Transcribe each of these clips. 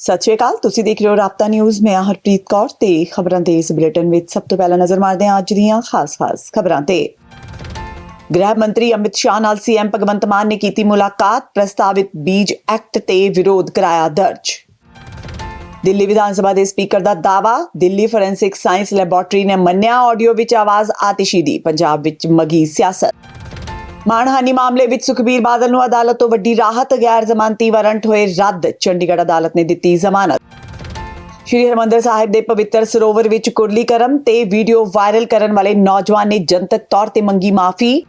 ਸਤਿ ਸ਼੍ਰੀ ਅਕਾਲ, ਤੁਸੀਂ ਦੇਖ ਰਹੇ ਹੋ ਰਾਪਤਾ ਨਿਊਜ਼। ਮੈਂ ਹਰਪ੍ਰੀਤ ਕੌਰ ਤੇ ਖਬਰਾਂ ਦੇ ਇਸ ਬੁਲੇਟਿਨ ਵਿੱਚ ਸਭ ਤੋਂ ਪਹਿਲਾਂ ਨਜ਼ਰ ਮਾਰਦੇ ਹਾਂ ਅੱਜ ਦੀਆਂ ਖਾਸ-ਖਾਸ ਖਬਰਾਂ ਤੇ। ਗ੍ਰਹਿ ਮੰਤਰੀ ਅਮਿਤ ਸ਼ਾਹ ਨਾਲ ਸੀਐਮ ਭਗਵੰਤ ਮਾਨ ਨੇ ਕੀਤੀ ਮੁਲਾਕਾਤ, ਪ੍ਰਸਤਾਵਿਤ ਬੀਜ ਐਕਟ ਤੇ ਵਿਰੋਧ ਕਰਾਇਆ ਦਰਜ। ਦਿੱਲੀ ਵਿਧਾਨ ਸਭਾ ਦੇ ਸਪੀਕਰ ਦਾ ਦਾਵਾ ਦਿੱਲੀ ਫੋਰੈਂਸਿਕ ਸਾਇੰਸ ਲੈਬੋਰਟਰੀ ਨੇ ਮੰਨਿਆ ਆਡੀਓ ਵਿੱਚ ਆਵਾਜ਼ ਆਤਿਸ਼ੀ ਦੀ ਪੰਜਾਬ ਵਿੱਚ ਮਗੀ ਸਿਆਸਤ। ਮਾਣਹਾਨੀ ਮਾਮਲੇ ਵਿੱਚ ਸੁਖਬੀਰ ਬਾਦਲ ਨੂੰ ਅਦਾਲਤ ਤੋਂ ਵੱਡੀ ਰਾਹਤ, ਗੈਰ ਜ਼ਮਾਨਤੀ ਵਾਰੰਟ ਹੋਏ ਰੱਦ, ਚੰਡੀਗੜ੍ਹ ਅਦਾਲਤ ਨੇ ਦਿੱਤੀ ਜ਼ਮਾਨਤ। ਸ਼੍ਰੀ ਹਰਮੰਦਰ ਸਾਹਿਬ ਦੇ ਪਵਿੱਤਰ ਸਰੋਵਰ ਵਿੱਚ ਕੁਰਲੀ ਕਰਮ ਤੇ ਵੀਡੀਓ ਵਾਇਰਲ ਕਰਨ ਵਾਲੇ ਨੌਜਵਾਨ ਨੇ ਜਨਤਕ ਤੌਰ ਤੇ ਮੰਗੀ ਮਾਫੀ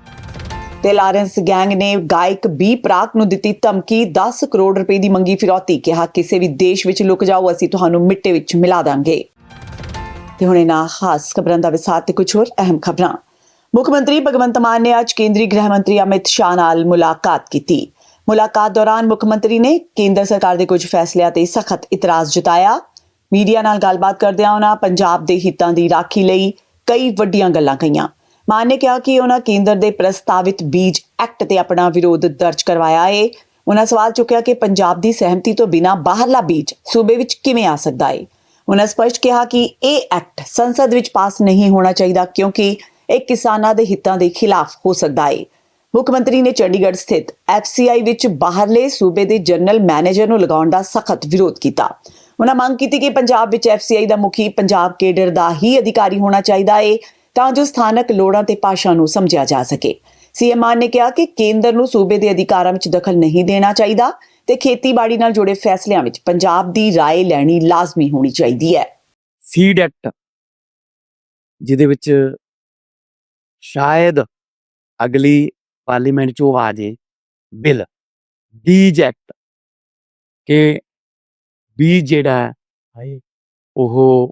ਤੇ ਲਾਰੈਂਸ ਗੈਂਗ ਨੇ ਗਾਇਕ ਬੀ ਪ੍ਰਾਕ ਨੂੰ ਦਿੱਤੀ ਧਮਕੀ 10 ਕਰੋੜ ਰੁਪਏ ਦੀ ਮੰਗੀ ਫਿਰੌਤੀ, ਕਿਹਾ, ਕਿਸੇ ਵੀ ਦੇਸ਼ ਵਿੱਚ ਲੁਕ ਜਾਓ, ਅਸੀਂ ਤੁਹਾਨੂੰ ਮਿੱਟੇ ਵਿੱਚ ਮਿਲਾ ਦਾਂਗੇ। ਤੇ ਹੁਣ ਇਹਨਾਂ ਖਾਸ ਖਬਰਾਂ ਦਾ ਵਿਸਾਰ ਤੇ ਕੁਝ ਹੋਰ ਅਹਿਮ ਖਬਰਾਂ। ਮੁੱਖ ਮੰਤਰੀ ਭਗਵੰਤ ਮਾਨ ਨੇ ਅੱਜ ਕੇਂਦਰੀ ਗ੍ਰਹਿ ਮੰਤਰੀ ਅਮਿਤ ਸ਼ਾਹ ਨਾਲ ਮੁਲਾਕਾਤ ਕੀਤੀ। ਮੁਲਾਕਾਤ ਦੌਰਾਨ ਮੁੱਖ ਮੰਤਰੀ ਨੇ ਕੇਂਦਰ ਸਰਕਾਰ ਦੇ ਕੁਝ ਫੈਸਲਿਆਂ ਤੇ ਸਖਤ ਇਤਰਾਜ਼ ਜਤਾਇਆ। ਮੀਡੀਆ ਨਾਲ ਗੱਲਬਾਤ ਕਰਦਿਆਂ ਉਹਨਾਂ ਪੰਜਾਬ ਦੇ ਹਿੱਤਾਂ ਦੀ ਰਾਖੀ ਲਈ ਕਈ ਵੱਡੀਆਂ ਗੱਲਾਂ ਕਹੀਆਂ। ਮਾਨ ਨੇ ਕਿਹਾ ਕਿ ਉਹਨਾਂ ਕੇਂਦਰ ਦੇ ਪ੍ਰਸਤਾਵਿਤ ਬੀਜ ਐਕਟ ਤੇ ਆਪਣਾ ਵਿਰੋਧ ਦਰਜ ਕਰਵਾਇਆ ਏ। ਉਹਨਾਂ ਸਵਾਲ ਚੁੱਕਿਆ ਕਿ ਪੰਜਾਬ ਦੀ ਸਹਿਮਤੀ ਤੋਂ ਬਿਨਾਂ ਬਾਹਰਲਾ ਬੀਜ ਸੂਬੇ ਵਿੱਚ ਕਿਵੇਂ ਆ ਸਕਦਾ ਏ? ਉਹਨਾਂ ਸਪਸ਼ਟ ਕਿਹਾ ਕਿ ਇਹ ਐਕਟ ਸੰਸਦ ਵਿੱਚ ਪਾਸ ਨਹੀਂ ਹੋਣਾ ਚਾਹੀਦਾ ਕਿਉਂਕਿ ਇਹ ਕਿਸਾਨਾਂ ਦੇ ਹਿੱਤਾਂ ਦੇ ਖਿਲਾਫ ਹੋ ਸਕਦਾ ਹੈ ਮੁੱਖ ਮੰਤਰੀ ਨੇ ਚੰਡੀਗੜ੍ਹ ਸਥਿਤ ਐਫਸੀਆਈ ਵਿੱਚ ਬਾਹਰਲੇ ਸੂਬੇ ਦੇ ਜਨਰਲ ਮੈਨੇਜਰ ਨੂੰ ਲਗਾਉਣ ਦਾ ਸਖਤ ਵਿਰੋਧ ਕੀਤਾ ਉਹਨਾਂ ਮੰਗ ਕੀਤੀ ਕਿ ਪੰਜਾਬ ਵਿੱਚ ਐਫਸੀਆਈ ਦਾ ਮੁਖੀ ਪੰਜਾਬ ਕੇਡਰ ਦਾ ਹੀ ਅਧਿਕਾਰੀ ਹੋਣਾ ਚਾਹੀਦਾ ਹੈ ਤਾਂ ਜੋ ਸਥਾਨਕ ਲੋੜਾਂ ਤੇ ਭਾਸ਼ਾ ਨੂੰ ਸਮਝਿਆ ਜਾ ਸਕੇ ਸੀਐਮ ਮਾਨ ਨੇ ਕਿਹਾ ਕਿ ਕੇਂਦਰ ਨੂੰ ਸੂਬੇ ਦੇ ਅਧਿਕਾਰਾਂ ਵਿੱਚ ਦਖਲ ਨਹੀਂ ਦੇਣਾ ਚਾਹੀਦਾ ਤੇ ਖੇਤੀਬਾੜੀ ਨਾਲ ਜੁੜੇ ਫੈਸਲਿਆਂ ਵਿੱਚ ਪੰਜਾਬ ਦੀ رائے ਲੈਣੀ ਲਾਜ਼ਮੀ ਹੋਣੀ ਚਾਹੀਦੀ ਹੈ ਸੀਡ ਐਕਟ ਜਿਹਦੇ ਵਿੱਚ ਸ਼ਾਇਦ ਅਗਲੀ ਪਾਰਲੀਮੈਂਟ ਚ ਉਹ ਆ ਜੇ ਬਿੱਲ ਬੀਜ ਐਕਟ ਕਿ ਬੀਜ ਜਿਹੜਾ ਹੈ ਉਹ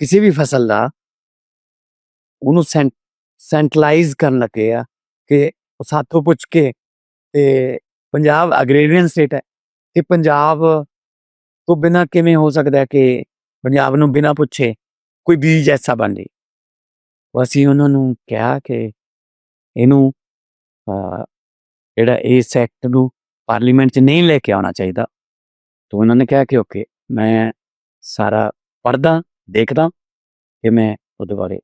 ਕਿਸੇ ਵੀ ਫਸਲ ਦਾ ਉਹਨੂੰ ਸੈਂਟਰਲਾਈਜ਼ ਕਰਨ ਲੱਗੇ ਆ ਕਿ ਉਹ ਸਾਥੋਂ ਪੁੱਛ ਕੇ ਤੇ ਪੰਜਾਬ ਅਗਰੇਰੀਅਨ ਸਟੇਟ ਹੈ ਤੇ ਪੰਜਾਬ ਤੋਂ ਬਿਨਾ ਕਿਵੇਂ ਹੋ ਸਕਦਾ ਹੈ ਕਿ ਪੰਜਾਬ ਨੂੰ ਬਿਨਾ ਪੁੱਛੇ ਕੋਈ ਬੀਜ ਐਸਾ ਬਣ ਜੇ ਅਸੀਂ ਉਹਨਾਂ ਨੂੰ ਕਿਹਾ ਕਿ ਇਹਨੂੰ ਜਿਹੜਾ ਇਸ ਐਕਟ ਨੂੰ ਪਾਰਲੀਮੈਂਟ 'ਚ ਨਹੀਂ ਲੈ ਕੇ ਆਉਣਾ ਚਾਹੀਦਾ ਤਾਂ ਉਹਨਾਂ ਨੇ ਕਿਹਾ ਕਿ ਓਕੇ ਮੈਂ ਸਾਰਾ ਪੜਦਾ ਦੇਖਦਾ ਕਿ ਮੈਂ ਉਹਦੇ ਬਾਰੇ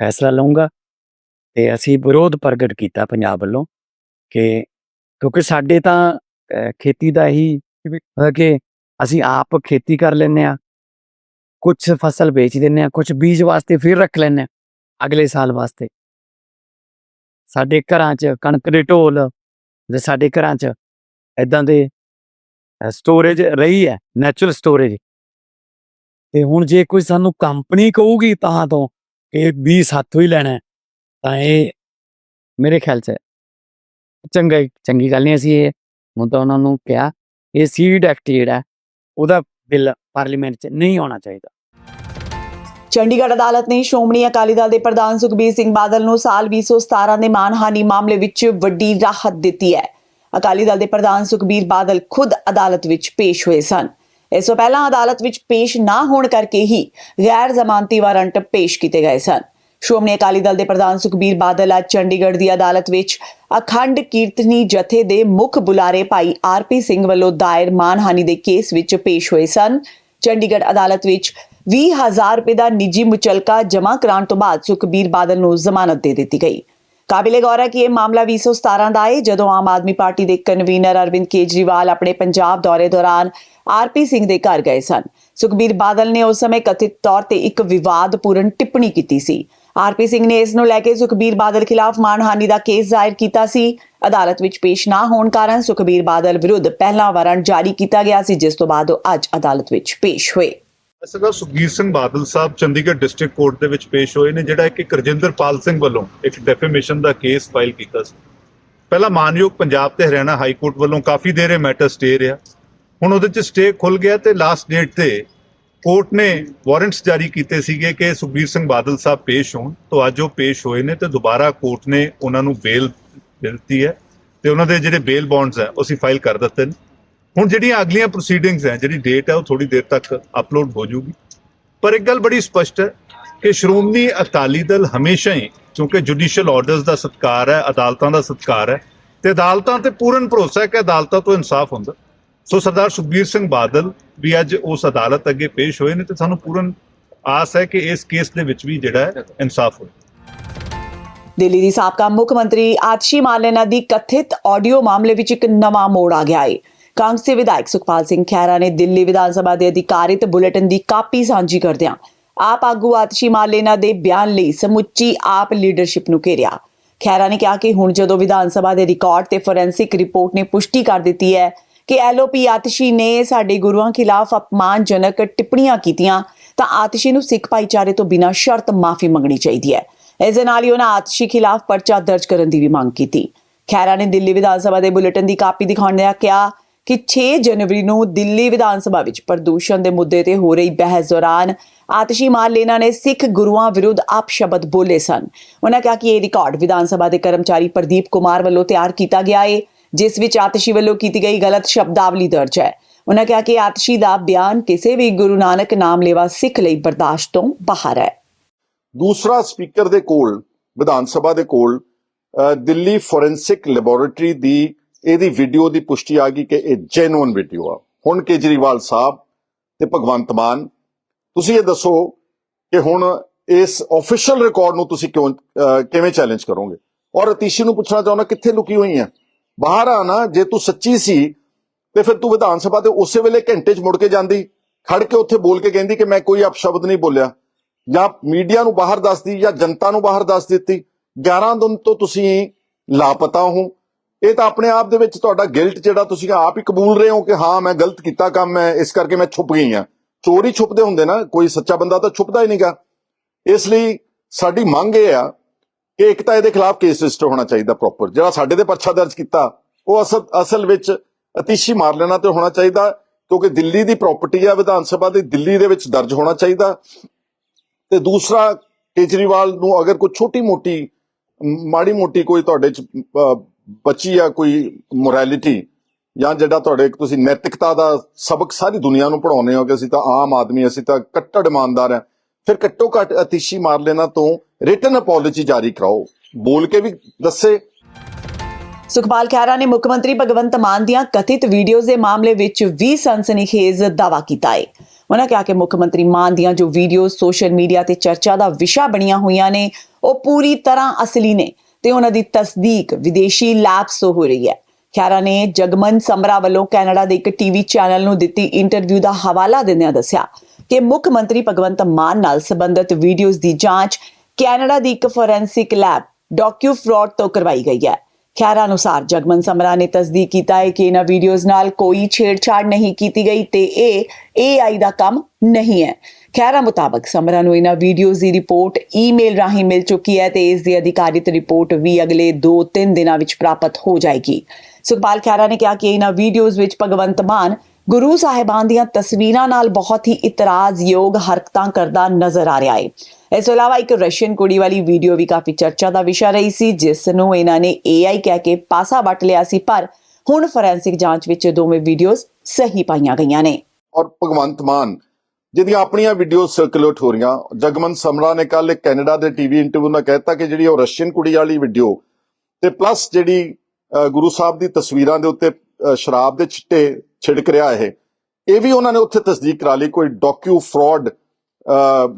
ਫੈਸਲਾ ਲਵਾਂਗਾ ਤੇ ਅਸੀਂ ਵਿਰੋਧ ਪ੍ਰਗਟ ਕੀਤਾ ਪੰਜਾਬ ਵੱਲੋਂ ਕਿ ਕਿਉਂਕਿ ਸਾਡੇ ਤਾਂ ਖੇਤੀ ਦਾ ਹੀ ਕਿ ਅਸੀਂ ਆਪ ਖੇਤੀ ਕਰ ਲੈਂਦੇ ਆ ਕੁਝ ਫਸਲ ਵੇਚ ਦਿੰਦੇ ਆ ਕੁਝ ਬੀਜ ਵਾਸਤੇ ਫਿਰ ਰੱਖ ਲੈਂਦੇ ਆ ਅਗਲੇ ਸਾਲ ਵਾਸਤੇ। ਸਾਡੇ ਘਰਾਂ 'ਚ ਕਣਕ ਦੇ ਢੋਲ ਤੇ ਸਾਡੇ ਘਰਾਂ 'ਚ ਇਦਾਂ ਦੇ ਸਟੋਰੇਜ ਰਹੀ ਹੈ ਨੈਚੁਰਲ ਸਟੋਰੇਜ ਤੇ ਹੁਣ ਜੇ ਕੋਈ ਸਾਨੂੰ ਕੰਪਨੀ ਕਹੂਗੀ ਤਾਂ ਤੋਂ ਕਿ ਵੀ ਸਾਥੋਂ ਹੀ ਲੈਣਾ ਤਾਂ ਇਹ ਮੇਰੇ ਖਿਆਲ 'ਚ ਚੰਗਾ ਚੰਗੀ ਗੱਲ ਨਹੀਂ ਅਸੀਂ ਇਹ, ਹੁਣ ਤਾਂ ਉਹਨਾਂ ਨੂੰ ਕਿਹਾ, ਇਹ ਸੀਡ ਐਕਟ ਜਿਹੜਾ, ਉਹਦਾ ਬਿੱਲ ਪਾਰਲੀਮੈਂਟ 'ਚ ਨਹੀਂ ਆਉਣਾ ਚਾਹੀਦਾ। ਚੰਡੀਗੜ੍ਹ ਅਦਾਲਤ ਨੇ ਸ਼੍ਰੋਮਣੀ ਅਕਾਲੀ ਦਲ ਦੇ ਪ੍ਰਧਾਨ ਸੁਖਬੀਰ ਸਿੰਘ ਬਾਦਲ ਨੂੰ ਸਾਲ 2017 ਦੇ ਮਾਨਹਾਨੀ ਮਾਮਲੇ ਵਿੱਚ ਵੱਡੀ ਰਾਹਤ ਦਿੱਤੀ ਹੈ। ਅਕਾਲੀ ਦਲ ਦੇ ਪ੍ਰਧਾਨ ਸੁਖਬੀਰ ਬਾਦਲ ਖੁਦ ਅਦਾਲਤ ਵਿੱਚ ਪੇਸ਼ ਹੋਏ ਸਨ। ਇਸ ਤੋਂ ਪਹਿਲਾਂ ਅਦਾਲਤ ਵਿੱਚ ਪੇਸ਼ ਨਾ ਹੋਣ ਕਰਕੇ ਹੀ ਗੈਰ ਜ਼ਮਾਨਤੀ ਵਾਰੰਟ ਪੇਸ਼ ਕੀਤੇ ਗਏ ਸਨ। ਸ਼੍ਰੋਮਣੀ ਅਕਾਲੀ ਦਲ ਦੇ ਪ੍ਰਧਾਨ ਸੁਖਬੀਰ ਬਾਦਲ ਅੱਜ ਚੰਡੀਗੜ੍ਹ ਦੀ ਅਦਾਲਤ ਵਿੱਚ ਅਖੰਡ ਕੀਰਤਨੀ ਜਥੇ ਦੇ ਮੁੱਖ ਬੁਲਾਰੇ ਭਾਈ ਆਰਪੀ ਸਿੰਘ ਵੱਲੋਂ ਦਾਇਰ ਮਾਨਹਾਨੀ ਦੇ ਕੇਸ ਵਿੱਚ ਪੇਸ਼ ਹੋਏ ਸਨ। ਚੰਡੀਗੜ੍ਹ ਅਦਾਲਤ ਵਿੱਚ 20000 ਰੁਪਏ ਦਾ ਨਿੱਜੀ ਮੁਚਲਕਾ ਜਮ੍ਹਾਂ ਕਰਾਉਣ ਤੋਂ ਬਾਅਦ ਸੁਖਬੀਰ ਬਾਦਲ ਨੂੰ ਜ਼ਮਾਨਤ ਦੇ ਦਿੱਤੀ ਗਈ। ਕਾਬਿਲੇ ਗੌਰ ਹੈ ਕਿ ਇਹ ਮਾਮਲਾ 2017 ਦਾ ਹੈ, ਜਦੋਂ ਆਮ ਆਦਮੀ ਪਾਰਟੀ ਦੇ ਕਨਵੀਨਰ ਅਰਵਿੰਦ ਕੇਜਰੀਵਾਲ ਆਪਣੇ ਪੰਜਾਬ ਦੌਰੇ ਦੌਰਾਨ ਆਰਪੀ ਸਿੰਘ ਦੇ ਘਰ ਗਏ ਸਨ। ਸੁਖਬੀਰ ਬਾਦਲ ਨੇ ਉਸ ਸਮੇਂ ਕਥਿਤ ਤੌਰ ਤੇ ਇੱਕ ਵਿਵਾਦਪੂਰਨ ਟਿੱਪਣੀ ਕੀਤੀ ਸੀ। ਆਰਪੀ ਸਿੰਘ ਨੇ ਇਸ ਨੂੰ ਲੈ ਕੇ ਸੁਖਬੀਰ ਬਾਦਲ ਖਿਲਾਫ ਮਾਨਹਾਨੀ ਦਾ ਕੇਸ ਦਾਇਰ ਕੀਤਾ ਸੀ। ਅਦਾਲਤ ਵਿੱਚ ਪੇਸ਼ ਨਾ ਹੋਣ ਕਾਰਨ ਸੁਖਬੀਰ ਬਾਦਲ ਵਿਰੁੱਧ ਪਹਿਲਾ ਵਾਰੰਟ ਜਾਰੀ ਕੀਤਾ ਗਿਆ ਸੀ, ਜਿਸ ਤੋਂ ਬਾਅਦ ਉਹ ਅੱਜ ਅਦਾਲਤ ਵਿੱਚ ਪੇਸ਼ ਹੋਏ। ਅਸਲ ਸੁਖਬੀਰ ਸਿੰਘ ਬਾਦਲ ਸਾਹਿਬ ਚੰਡੀਗੜ੍ਹ ਡਿਸਟ੍ਰਿਕਟ ਕੋਰਟ ਦੇ ਵਿੱਚ ਪੇਸ਼ ਹੋਏ ਨੇ, ਜਿਹੜਾ ਕਿ ਕਰਜਿੰਦਰਪਾਲ ਸਿੰਘ ਵੱਲੋਂ ਇੱਕ ਡੈਫੇਮੇਸ਼ਨ ਦਾ ਕੇਸ ਫਾਈਲ ਕੀਤਾ ਸੀ। ਪਹਿਲਾਂ ਮਾਨਯੋਗ ਪੰਜਾਬ ਤੇ ਹਰਿਆਣਾ ਹਾਈ ਕੋਰਟ ਵੱਲੋਂ ਕਾਫੀ ਦੇਰ ਇਹ ਮੈਟਰ ਸਟੇ ਰਿਹਾ। ਹੁਣ ਉਹਦੇ ਚ ਸਟੇ ਖੁੱਲ ਗਿਆ ਤੇ ਲਾਸਟ ਡੇਟ ਤੇ ਕੋਰਟ ਨੇ ਵਾਰੰਟਸ ਜਾਰੀ ਕੀਤੇ ਸੀਗੇ ਕਿ ਸੁਖਬੀਰ ਸਿੰਘ ਬਾਦਲ ਸਾਹਿਬ ਪੇਸ਼ ਹੋਣ। ਤੋਂ ਅੱਜ ਉਹ ਪੇਸ਼ ਹੋਏ ਨੇ ਤੇ ਦੁਬਾਰਾ ਕੋਰਟ ਨੇ ਉਹਨਾਂ ਨੂੰ ਬੇਲ ਦਿੱਤੀ ਹੈ ਤੇ ਉਹਨਾਂ ਦੇ ਜਿਹੜੇ ਬੇਲ ਬੌਂਡਸ ਹੈ, ਉਹ ਅਸੀਂ ਫਾਈਲ ਕਰ ਦਿੱਤੇ ਨੇ। ਹੁਣ ਜਿਹੜੀਆਂ ਅਗਲੀਆਂ ਪ੍ਰੋਸੀਡਿੰਗਸ ਹੈ, ਜਿਹੜੀ ਡੇਟ ਹੈ, ਉਹ ਥੋੜੀ ਦੇਰ ਤੱਕ ਅਪਲੋਡ ਹੋ ਜਾਊਗੀ। ਪਰ ਇੱਕ ਗੱਲ ਬੜੀ ਸਪਸ਼ਟ ਹੈ ਕਿ ਸ਼੍ਰੋਮਣੀ ਅਕਾਲੀ ਦਲ ਹਮੇਸ਼ਾ ਹੀ, ਕਿਉਂਕਿ ਜੁਡੀਸ਼ੀਅਲ ਆਰਡਰਸ ਦਾ ਸਤਿਕਾਰ ਹੈ, ਅਦਾਲਤਾਂ ਦਾ ਸਤਿਕਾਰ ਹੈ, ਤੇ ਅਦਾਲਤਾਂ ਤੇ ਪੂਰਨ ਭਰੋਸਾ ਹੈ ਕਿ ਅਦਾਲਤਾਂ ਤੋਂ ਇਨਸਾਫ ਹੁੰਦਾ ਸੋ ਸਰਦਾਰ ਸੁਖਬੀਰ ਸਿੰਘ ਬਾਦਲ ਵੀ ਅੱਜ ਉਸ ਅਦਾਲਤ ਅੱਗੇ ਪੇਸ਼ ਹੋਏ ਨੇ ਤੇ ਸਾਨੂੰ ਪੂਰਨ ਆਸ ਹੈ ਕਿ ਇਸ ਕੇਸ ਦੇ ਵਿੱਚ ਵੀ ਜਿਹੜਾ ਹੈ, ਇਨਸਾਫ ਹੋਵੇ ਦਿੱਲੀ ਦੀ ਸਾਬਕਾ ਮੁੱਖ ਮੰਤਰੀ ਆਤਸ਼ੀ ਮਾਲੇਨਾ ਦੀ ਕਥਿਤ ਆਡੀਓ ਮਾਮਲੇ ਵਿੱਚ ਇੱਕ ਨਵਾਂ ਮੋੜ ਆ ਗਿਆ ਹੈ ਕਾਂਗਰਸੀ ਵਿਧਾਇਕ ਸੁਖਪਾਲ ਸਿੰਘ ਖਹਿਰਾ ਨੇ ਦਿੱਲੀ ਵਿਧਾਨ ਸਭਾ ਦੇ ਅਧਿਕਾਰਿਤ ਬੁਲੇਟਿਨ ਦੀ ਕਾਪੀ ਸਾਂਝੀ ਕਰਦਿਆਂ ਆਪ ਆਗੂ ਆਤਸ਼ੀ ਮਾਲੇਨਾ ਦੇ ਬਿਆਨ ਲਈ ਸਮੁੱਚੀ ਆਪ ਲੀਡਰਸ਼ਿਪ ਨੂੰ ਘੇਰਿਆ। ਖਹਿਰਾ ਨੇ ਕਿਹਾ ਕਿ ਹੁਣ ਜਦੋਂ ਵਿਧਾਨ ਸਭਾ ਦੇ ਰਿਕਾਰਡ ਤੇ ਫੋਰੈਂਸਿਕ ਰਿਪੋਰਟ ਨੇ ਪੁਸ਼ਟੀ ਕਰ ਦਿੱਤੀ ਹੈ ਕਿ ਐਲਓਪੀ ਆਤਸ਼ੀ ਨੇ ਸਾਡੇ ਗੁਰੂਆਂ ਖਿਲਾਫ ਅਪਮਾਨਜਨਕ ਟਿੱਪਣੀਆਂ ਕੀਤੀਆਂ, ਤਾਂ ਆਤਸ਼ੀ ਨੂੰ ਸਿੱਖ ਭਾਈਚਾਰੇ ਤੋਂ ਬਿਨਾਂ ਸ਼ਰਤ ਮਾਫੀ ਮੰਗਣੀ ਚਾਹੀਦੀ ਹੈ। ਇਸ ਦੇ ਨਾਲ ਹੀ ਉਹਨਾਂ ਆਤਸ਼ੀ ਖਿਲਾਫ ਪਰਚਾ ਦਰਜ ਕਰਨ ਦੀ ਵੀ ਮੰਗ ਕੀਤੀ। ਖੈਰਾ ਨੇ ਦਿੱਲੀ ਵਿਧਾਨ ਸਭਾ ਦੇ ਬੁਲੇਟਿਨ ਦੀ ਕਾਪੀ ਦਿਖਾਉਂਦਿਆਂ ਕਿਹਾ ਕਿ 6 ਜਨਵਰੀ ਨੂੰ ਦਿੱਲੀ ਵਿਧਾਨ ਸਭਾ ਵਿੱਚ ਪ੍ਰਦੂਸ਼ਣ ਦੇ ਮੁੱਦੇ ਤੇ ਹੋ ਰਹੀ ਬਹਿਸ ਦੌਰਾਨ ਆਤਸ਼ੀ ਮਾਲੇਨਾ ਨੇ ਸਿੱਖ ਗੁਰੂਆਂ ਵਿਰੁੱਧ ਅਪਸ਼ਬਦ ਬੋਲੇ ਸਨ। ਉਹਨਾਂ ਕਿਹਾ ਕਿ ਇਹ ਰਿਕਾਰਡ ਵਿਧਾਨ ਸਭਾ ਦੇ ਕਰਮਚਾਰੀ ਪ੍ਰਦੀਪ ਕੁਮਾਰ ਵੱਲੋਂ ਤਿਆਰ ਕੀਤਾ ਗਿਆ ਹੈ ਜਿਸ ਵਿੱਚ ਆਤਸ਼ੀ ਵੱਲੋਂ ਕੀਤੀ ਗਈ ਗਲਤ ਸ਼ਬਦਾਵਲੀ ਦਰਜ ਹੈ। ਉਹਨਾਂ ਕਿਹਾ ਕਿ ਆਤਸ਼ੀ ਦਾ ਬਿਆਨ ਕਿਸੇ ਵੀ ਗੁਰੂ ਨਾਨਕ ਨਾਮ ਲੇਵਾ ਸਿੱਖ ਲਈ ਬਰਦਾਸ਼ਤ ਤੋਂ ਬਾਹਰ ਹੈ। ਦੂਸਰਾ ਸਪੀਕਰ ਦੇ ਕੋਲ ਵਿਧਾਨ ਸਭਾ ਦੇ ਕੋਲ ਅ, ਦਿੱਲੀ ਫੋਰੈਂਸਿਕ ਲੈਬੋਰੇਟਰੀ ਦੀ ਇਹਦੀ ਵੀਡੀਓ ਦੀ ਪੁਸ਼ਟੀ ਆ ਗਈ ਕਿ ਇਹ ਜੈਨੂਇਨ ਵੀਡੀਓ ਆ। ਹੁਣ ਕੇਜਰੀਵਾਲ ਸਾਹਿਬ ਤੇ ਭਗਵੰਤ ਮਾਨ, ਤੁਸੀਂ ਇਹ ਦੱਸੋ ਕਿ ਹੁਣ ਇਸ ਆਫੀਸ਼ੀਅਲ ਰਿਕਾਰਡ ਨੂੰ ਤੁਸੀਂ ਕਿਉਂ ਕਿਵੇਂ ਚੈਲੰਜ ਕਰੋਗੇ? ਔਰ ਅਤੀਸ਼ੀ ਨੂੰ ਪੁੱਛਣਾ ਚਾਹੁੰਦਾ, ਕਿੱਥੇ ਲੁਕੀ ਹੋਈ ਹੈ ਬਾਹਰ ਆ ਨਾ, ਜੇ ਤੂੰ ਸੱਚੀ ਸੀ, ਤੇ ਫਿਰ ਤੂੰ ਵਿਧਾਨ ਸਭਾ ਦੇ ਉਸੇ ਵੇਲੇ ਘੰਟੇ 'ਚ ਮੁੜ ਕੇ ਜਾਂਦੀ। ਖੜ ਕੇ ਉੱਥੇ ਬੋਲ ਕੇ ਕਹਿੰਦੀ ਕਿ ਮੈਂ ਕੋਈ ਅਪਸ਼ਬਦ ਨਹੀਂ ਬੋਲਿਆ। ਜਾਂ ਮੀਡੀਆ ਨੂੰ ਬਾਹਰ ਦੱਸਦੀ ਜਾਂ ਜਨਤਾ ਨੂੰ ਬਾਹਰ ਦੱਸ ਦਿੱਤੀ। 11 ਦਿਨ ਤੋਂ ਤੁਸੀਂ ਲਾਪਤਾ ਹੋ। ਇਹ ਤਾਂ ਆਪਣੇ ਆਪ ਦੇ ਵਿੱਚ ਤੁਹਾਡਾ ਗਿਲਟ ਜਿਹੜਾ ਤੁਸੀਂ ਆਪ ਹੀ ਕਬੂਲ ਰਹੇ ਹੋ ਕਿ ਹਾਂ, ਮੈਂ ਗਲਤ ਕੀਤਾ ਕੰਮ ਹੈ ਇਸ ਕਰਕੇ ਮੈਂ ਛੁਪ ਗਈ ਹਾਂ। ਚੋਰੀ ਛੁਪਦੇ ਹੁੰਦੇ ਨਾ, ਕੋਈ ਸੱਚਾ ਬੰਦਾ ਤਾਂ ਛੁਪਦਾ ਹੀ ਨਹੀਂਗਾ। ਇਸ ਲਈ ਸਾਡੀ ਮੰਗ ਇਹ ਆ ਕਿ ਇੱਕ ਤਾਂ ਇਹਦੇ ਖਿਲਾਫ ਕੇਸ ਰਜਿਸਟਰ ਹੋਣਾ ਚਾਹੀਦਾ ਪ੍ਰੋਪਰ ਜਿਹੜਾ ਸਾਡੇ ਤੇ ਪਰਚਾ ਦਰਜ ਕੀਤਾ, ਉਹ ਅਸਲ ਅਸਲ ਵਿੱਚ ਅਤੀਸ਼ੀ ਮਾਰ ਲੈਣਾ ਤੇ ਹੋਣਾ ਚਾਹੀਦਾ, ਕਿਉਂਕਿ ਦਿੱਲੀ ਦੀ ਪ੍ਰਾਪਰਟੀ ਆ, ਵਿਧਾਨ ਸਭਾ ਦੀ ਦਿੱਲੀ ਦੇ ਵਿੱਚ ਦਰਜ ਹੋਣਾ ਚਾਹੀਦਾ। ਤੇ ਦੂਸਰਾ, ਕੇਜਰੀਵਾਲ ਨੂੰ ਅਗਰ ਕੋਈ ਛੋਟੀ ਮੋਟੀ, ਮਾੜੀ ਮੋਟੀ ਕੋਈ ਤੁਹਾਡੇ ਚ ਬਚੀ ਆ ਕੋਈ ਮੋਰੈਲਿਟੀ ਜਾਂ ਜਿਹੜਾ ਤੁਹਾਡੇ ਤੁਸੀਂ ਨੈਤਿਕਤਾ ਦਾ ਸਬਕ ਸਾਰੀ ਦੁਨੀਆ ਨੂੰ ਪੜਾਉਂਦੇ ਹੋ ਕਿ ਅਸੀਂ ਤਾਂ ਆਮ ਆਦਮੀ ਅਸੀਂ ਤਾਂ ਕੱਟੜ ਇਮਾਨਦਾਰ ਆ ਫਿਰ ਘੱਟੋ ਘੱਟ ਅਤੀਸ਼ੀ ਮਾਰ ਲੈਣਾ ਤੋਂ ਰਿਟਨ ਅਪੋਲੋਜੀ ਜਾਰੀ ਕਰਾਓ। ਬੋਲ ਕੇ ਵੀ ਦੱਸੇ। ਸੁਖਪਾਲ ਖਹਿਰਾ ਨੇ ਮੁੱਖ ਮੰਤਰੀ ਭਗਵੰਤ ਮਾਨ ਦੀਆਂ ਕਥਿਤ ਵੀਡੀਓਜ਼ ਦੇ ਮਾਮਲੇ ਵਿੱਚ ਵੀ ਸਨਸਨੀਖੇਜ਼ ਦਾਵਾ ਕੀਤਾ ਹੈ। ਉਹਨਾਂ ਕਿਹਾ ਕਿ ਮੁੱਖ ਮੰਤਰੀ ਮਾਨ ਦੀਆਂ ਜੋ ਵੀਡੀਓਜ਼ ਸੋਸ਼ਲ ਮੀਡੀਆ ਤੇ ਚਰਚਾ ਦਾ ਵਿਸ਼ਾ ਬਣੀਆਂ ਹੋਈਆਂ ਨੇ, ਉਹ ਪੂਰੀ ਤਰ੍ਹਾਂ ਅਸਲੀ ਨੇ। ਤੇ ਉਹਨਾਂ ਦੀ ਤਸਦੀਕ ਵਿਦੇਸ਼ੀ ਲੈਬਸ ਤੋਂ ਹੋ ਰਹੀ ਹੈ। ਖਹਿਰਾ ਨੇ ਜਗਮਨ ਸਮਰਾ ਵੱਲੋਂ ਕੈਨੇਡਾ ਦੇ ਇੱਕ ਟੀਵੀ ਚੈਨਲ ਨੂੰ ਦਿੱਤੀ ਇੰਟਰਵਿਊ ਦਾ ਹਵਾਲਾ ਦਿੰਦਿਆਂ ਦੱਸਿਆ ਕਿ ਮੁੱਖ ਮੰਤਰੀ ਭਗਵੰਤ ਮਾਨ ਨਾਲ ਸੰਬੰਧਿਤ ਵੀਡੀਓਜ਼ ਦੀ ਜਾਂਚ ਕੈਨੇਡਾ ਦੀ ਇੱਕ ਫੋਰੈਂਸਿਕ ਲੈਬ ਡਾਕਿਊ ਫਰਾਡ ਤੋਂ ਕਰਵਾਈ ਗਈ ਹੈ। ਖੈਰ ਅਨੁਸਾਰ ਜਗਮਨ ਸਮਰਾ ਨੇ ਤਸਦੀਕ ਕੀਤਾ ਹੈ ਕਿ ਇਹਨਾਂ ਵੀਡੀਓਜ਼ ਨਾਲ ਕੋਈ ਛੇੜਛਾੜ ਨਹੀਂ ਕੀਤੀ ਗਈ ਤੇ ਇਹ AI ਦਾ ਕੰਮ ਨਹੀਂ ਹੈ। ਖੈਰਾ ਮੁਤਾਬਕ ਸਮਰਾ ਨੂੰ ਇਹਨਾਂ ਵੀਡੀਓਜ਼ ਦੀ ਰਿਪੋਰਟ ਈਮੇਲ ਰਾਹੀਂ ਮਿਲ ਚੁੱਕੀ ਹੈ ਤੇ ਇਸ ਦੀ ਅਧਿਕਾਰਿਤ ਰਿਪੋਰਟ ਵੀ ਅਗਲੇ 2-3 ਦਿਨਾਂ ਵਿੱਚ ਪ੍ਰਾਪਤ ਹੋ ਜਾਏਗੀ। ਸੁਖਪਾਲ ਖੈਰਾ ਨੇ ਕਿਹਾ ਕਿ ਇਹਨਾਂ ਵੀਡੀਓਜ਼ ਵਿੱਚ ਭਗਵੰਤ ਮਾਨ ਗੁਰੂ ਸਾਹਿਬਾਨ ਦੀਆਂ ਤਸਵੀਰਾਂ ਨਾਲ ਬਹੁਤ ਹੀ ਇਤਰਾਜ਼ਯੋਗ ਹਰਕਤਾਂ ਕਰਦਾ ਨਜ਼ਰ ਆ ਰਿਹਾ ਹੈ। ਇਸ ਤੋਂ ਇਲਾਵਾ ਇੱਕ ਰਸ਼ੀਅਨ ਕੁੜੀ ਵਾਲੀ ਵੀਡੀਓ ਵੀ ਕਾਫੀ ਚਰਚਾ ਦਾ ਵਿਸ਼ਾ ਰਹੀ ਸੀ, ਜਿਸ ਨੂੰ ਇਹਨਾਂ ਨੇ AI ਕਹਿ ਕੇ ਪਾਸਾ ਵੱਟ ਲਿਆ ਸੀ, ਪਰ ਹੁਣ ਫੋਰੈਂਸਿਕ ਜਾਂਚ ਵਿੱਚ ਦੋਵੇਂ ਵੀਡੀਓਜ਼ ਸਹੀ ਪਾਈਆਂ ਗਈਆਂ ਨੇ। ਔਰ ਭਗਵੰਤ ਮਾਨ ਜਿਹਦੀਆਂ ਆਪਣੀਆਂ ਵੀਡੀਓ ਸਰਕੂਲੇਟ ਹੋ ਰਹੀਆਂ। ਜਗਮਨ ਸਮਰਾ ਨੇ ਕੱਲ ਇੱਕ ਕੈਨੇਡਾ ਦੇ ਟੀਵੀ ਇੰਟਰਵਿਊ ਨਾਲ ਕਹਿਤਾ ਕਿ ਜਿਹੜੀ ਉਹ ਰਸ਼ੀਅਨ ਕੁੜੀ ਵਾਲੀ ਵੀਡੀਓ ਤੇ ਪਲੱਸ ਜਿਹੜੀ ਗੁਰੂ ਸਾਹਿਬ ਦੀ ਤਸਵੀਰਾਂ ਦੇ ਉੱਤੇ ਸ਼ਰਾਬ ਦੇ ਛਿੱਟੇ ਛਿੜਕ ਰਿਹਾ ਇਹ। ਇਹ ਵੀ ਉਹਨਾਂ ਨੇ ਉੱਥੇ ਤਸਦੀਕ ਕਰਾ ਲਈ। ਕੋਈ ਡਾਕਿਊ ਫਰਾਡ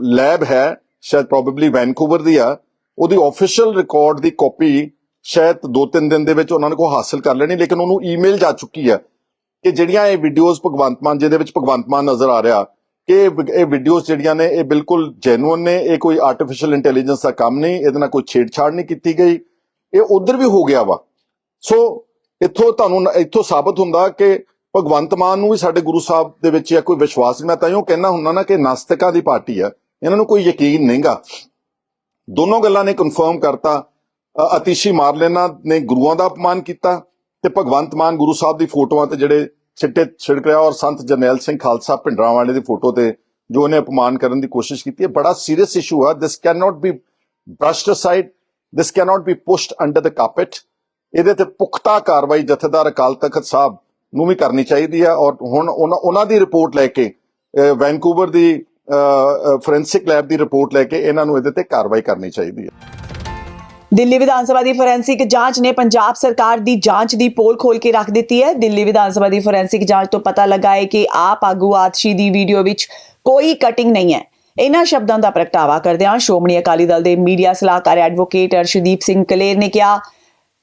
ਲੈਬ ਹੈ, ਸ਼ਾਇਦ ਪ੍ਰੋਬੇਬਲੀ ਵੈਨਕੂਵਰ ਦੀ ਆ। ਉਹਦੀ ਆਫੀਸ਼ੀਅਲ ਰਿਕਾਰਡ ਦੀ ਕਾਪੀ ਸ਼ਾਇਦ 2-3 ਦਿਨ ਦੇ ਵਿੱਚ ਉਹਨਾਂ ਨੇ ਕੋ ਹਾਸਲ ਕਰ ਲੈਣੀ, ਲੇਕਿਨ ਉਹਨੂੰ ਈਮੇਲ ਜਾ ਚੁੱਕੀ ਹੈ ਕਿ ਜਿਹੜੀਆਂ ਇਹ ਵੀਡੀਓਜ਼ ਭਗਵੰਤ ਮਾਨ, ਜਿਹਦੇ ਵਿੱਚ ਭਗਵੰਤ ਮਾਨ ਨਜ਼ਰ ਆ ਰਿਹਾ ਕਿ ਇਹ ਵੀਡੀਓਜ਼ ਜਿਹੜੀਆਂ ਨੇ ਇਹ ਬਿਲਕੁਲ ਜੈਨੂਇਨ ਨੇ ਇਹ ਕੋਈ ਆਰਟੀਫੀਸ਼ੀਅਲ ਇੰਟੈਲੀਜੈਂਸ ਦਾ ਕੰਮ ਨਹੀਂ ਇਹਦੇ ਨਾਲ ਕੋਈ ਛੇੜਛਾੜ ਨਹੀਂ ਕੀਤੀ ਗਈ। ਇਹ ਉਧਰ ਵੀ ਹੋ ਗਿਆ ਵਾ। ਸੋ ਇੱਥੋਂ ਤੁਹਾਨੂੰ ਇੱਥੋਂ ਸਾਬਤ ਹੁੰਦਾ ਕਿ ਭਗਵੰਤ ਮਾਨ ਨੂੰ ਵੀ ਸਾਡੇ ਗੁਰੂ ਸਾਹਿਬ ਦੇ ਵਿੱਚ ਜਾਂ ਕੋਈ ਵਿਸ਼ਵਾਸ ਨਹੀਂ ਮੈਂ ਤਾਂ ਇਹੋ ਕਹਿਣਾ ਹੁੰਦਾ ਨਾ ਕਿ ਨਾਸਤਿਕਾਂ ਦੀ ਪਾਰਟੀ ਆ। ਇਹਨਾਂ ਨੂੰ ਕੋਈ ਯਕੀਨ ਨਹੀਂਗਾ। ਦੋਨੋਂ ਗੱਲਾਂ ਨੇ ਕਨਫਰਮ ਕਰਤਾ। ਅ, ਅਤੀਸ਼ੀ ਮਾਰਲੇਨਾ ਨੇ ਗੁਰੂਆਂ ਦਾ ਅਪਮਾਨ ਕੀਤਾ ਤੇ ਭਗਵੰਤ ਮਾਨ ਗੁਰੂ ਸਾਹਿਬ ਦੀ ਫੋਟੋਆਂ ਤੇ ਜਿਹੜੇ ਸਿੱਟੇ ਛਿੜਕ ਰਿਹਾ ਔਰ ਸੰਤ ਜਰਨੈਲ ਸਿੰਘ ਖਾਲਸਾ ਭਿੰਡਰਾਂ ਵਾਲੇ ਦੀ ਫੋਟੋ ਤੇ ਜੋ ਉਹਨੇ ਅਪਮਾਨ ਕਰਨ ਦੀ ਕੋਸ਼ਿਸ਼ ਕੀਤੀ ਹੈ ਬੜਾ ਸੀਰੀਅਸ ਇਸ਼ੂ ਹੈ this can not be brushed aside this can not be pushed under the carpet ਇਹਦੇ ਤੇ ਪੁਖਤਾ ਕਾਰਵਾਈ ਜਥੇਦਾਰ ਅਕਾਲ ਤਖਤ ਸਾਹਿਬ ਨੂੰ ਵੀ ਕਰਨੀ ਚਾਹੀਦੀ ਹੈ ਔਰ ਹੁਣ ਉਹਨਾਂ ਉਹਨਾਂ ਦੀ ਰਿਪੋਰਟ ਲੈ ਕੇ ਅਹ, ਵੈਨਕੂਵਰ ਦੀ ਫੋਰੈਂਸਿਕ ਲੈਬ ਦੀ ਰਿਪੋਰਟ ਲੈ ਕੇ ਇਹਨਾਂ ਨੂੰ ਇਹਦੇ ਤੇ ਕਾਰਵਾਈ ਕਰਨੀ ਚਾਹੀਦੀ ਹੈ ਦਿੱਲੀ ਵਿਧਾਨ ਸਭਾ ਦੀ ਫੋਰੈਂਸਿਕ ਜਾਂਚ ਨੇ ਪੰਜਾਬ ਸਰਕਾਰ ਦੀ ਜਾਂਚ ਦੀ ਪੋਲ ਖੋਲ ਕੇ ਰੱਖ ਦਿੱਤੀ ਹੈ। ਦਿੱਲੀ ਵਿਧਾਨ ਸਭਾ ਦੀ ਫੋਰੈਂਸਿਕ ਜਾਂਚ ਤੋਂ ਪਤਾ ਲੱਗਾ ਹੈ ਕਿ ਆਪ ਆਗੂ ਆਤਸ਼ੀ ਦੀ ਵੀਡੀਓ ਵਿੱਚ ਕੋਈ ਕਟਿੰਗ ਨਹੀਂ ਹੈ। ਇਹਨਾਂ ਸ਼ਬਦਾਂ ਦਾ ਪ੍ਰਗਟਾਵਾ ਕਰਦਿਆਂ ਸ਼੍ਰੋਮਣੀ ਅਕਾਲੀ ਦਲ ਦੇ ਮੀਡੀਆ ਸਲਾਹਕਾਰ ਐਡਵੋਕੇਟ ਅਰਸ਼ਦੀਪ ਸਿੰਘ ਕਲੇਰ ਨੇ ਕਿਹਾ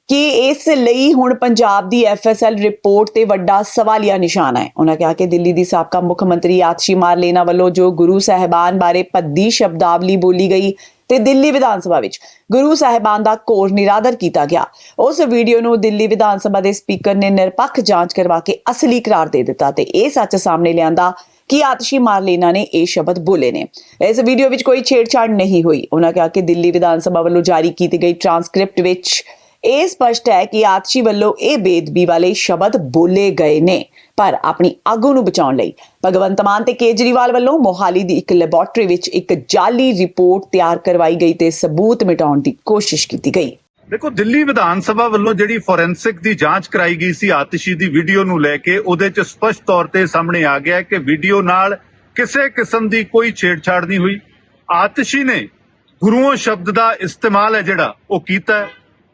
ਕਿ ਇਸ ਲਈ ਹੁਣ ਪੰਜਾਬ ਦੀ ਐਫਐਸਐਲ ਰਿਪੋਰਟ ਤੇ ਵੱਡਾ ਸਵਾਲੀਆ ਨਿਸ਼ਾਨ ਹੈ। ਉਹਨਾਂ ਕਿਹਾ ਕਿ ਦਿੱਲੀ ਦੀ ਸਾਬਕਾ ਮੁੱਖ ਮੰਤਰੀ ਆਤਸ਼ੀ ਮਾਰਲੇਨਾ ਵੱਲੋਂ ਜੋ ਗੁਰੂ ਸਾਹਿਬਾਨ ਬਾਰੇ ਭੱਦੀ ਸ਼ਬਦਾਵਲੀ ਬੋਲੀ ਗਈ ਤੇ ਦਿੱਲੀ ਵਿਧਾਨ ਸਭਾ ਵਿੱਚ। ਗੁਰੂ ਸਾਹਿਬਾਨ ਦਾ ਕੋਰ ਨਿਰਾਦਰ ਕੀਤਾ ਗਿਆ। ਉਸ ਵੀਡੀਓ ਨੂੰ ਦਿੱਲੀ ਵਿਧਾਨ ਸਭਾ ਦੇ ਸਪੀਕਰ ਨੇ ਨਿਰਪੱਖ ਜਾਂਚ ਕਰਵਾ ਕੇ ਅਸਲੀ ਕਰਾਰ ਦੇ ਦਿੱਤਾ ਤੇ ਇਹ ਸੱਚ ਸਾਹਮਣੇ ਲਿਆਂਦਾ ਕਿ ਆਤਸ਼ੀ ਮਾਰਲੇਨਾ ਨੇ ਇਹ ਸ਼ਬਦ ਬੋਲੇ ਨੇ। ਇਸ ਵੀਡੀਓ ਵਿੱਚ ਕੋਈ ਛੇੜਛਾੜ ਨਹੀਂ ਹੋਈ। ਉਹਨਾਂ ਕਿਹਾ ਕਿ ਦਿੱਲੀ ਵਿਧਾਨ ਸਭਾ ਵੱਲੋਂ ਜਾਰੀ ਕੀਤੀ ਗਈ ਟਰਾਂਸਕ੍ਰਿਪਟ ਵਿੱਚ ਇਹ ਸਪਸ਼ਟ ਹੈ ਕਿ ਆਤਸ਼ੀ ਵੱਲੋਂ ਇਹ ਬੇਦਬੀ ਵਾਲੇ ਸ਼ਬਦ ਬੋਲੇ ਗਏ ਨੇ, ਪਰ ਆਪਣੀ ਆਗੂ ਨੂੰ ਬਚਾਉਣ ਲਈ ਭਗਵੰਤ ਮਾਨ ਤੇ ਕੇਜਰੀਵਾਲ ਵੱਲੋਂ ਮੋਹਾਲੀ ਦੀ ਇੱਕ ਲੈਬੋਰੇਟਰੀ ਵਿੱਚ ਇੱਕ ਜਾਲੀ ਰਿਪੋਰਟ ਤਿਆਰ ਕਰਵਾਈ ਗਈ ਤੇ ਸਬੂਤ ਮਿਟਾਉਣ ਦੀ ਕੋਸ਼ਿਸ਼ ਕੀਤੀ ਗਈ। ਦੇਖੋ, ਦਿੱਲੀ ਵਿਧਾਨ ਸਭਾ ਵੱਲੋਂ ਜਿਹੜੀ ਫੋਰੈਂਸਿਕ ਦੀ ਜਾਂਚ ਕਰਾਈ ਗਈ ਸੀ ਆਤਿਸ਼ੀ ਦੀ ਵੀਡੀਓ ਨੂੰ ਲੈ ਕੇ, ਉਹਦੇ 'ਚ ਸਪਸ਼ਟ ਤੌਰ ਤੇ ਸਾਹਮਣੇ ਆ ਗਿਆ ਕਿ ਵੀਡੀਓ ਨਾਲ ਕਿਸੇ ਕਿਸਮ ਦੀ ਕੋਈ ਛੇੜਛਾੜ ਨਹੀਂ ਹੋਈ। ਆਤਿਸ਼ੀ ਨੇ ਗੁਰੂਆਂ ਸ਼ਬਦ ਦਾ ਇਸਤੇਮਾਲ ਹੈ ਜਿਹੜਾ, ਉਹ ਕੀਤਾ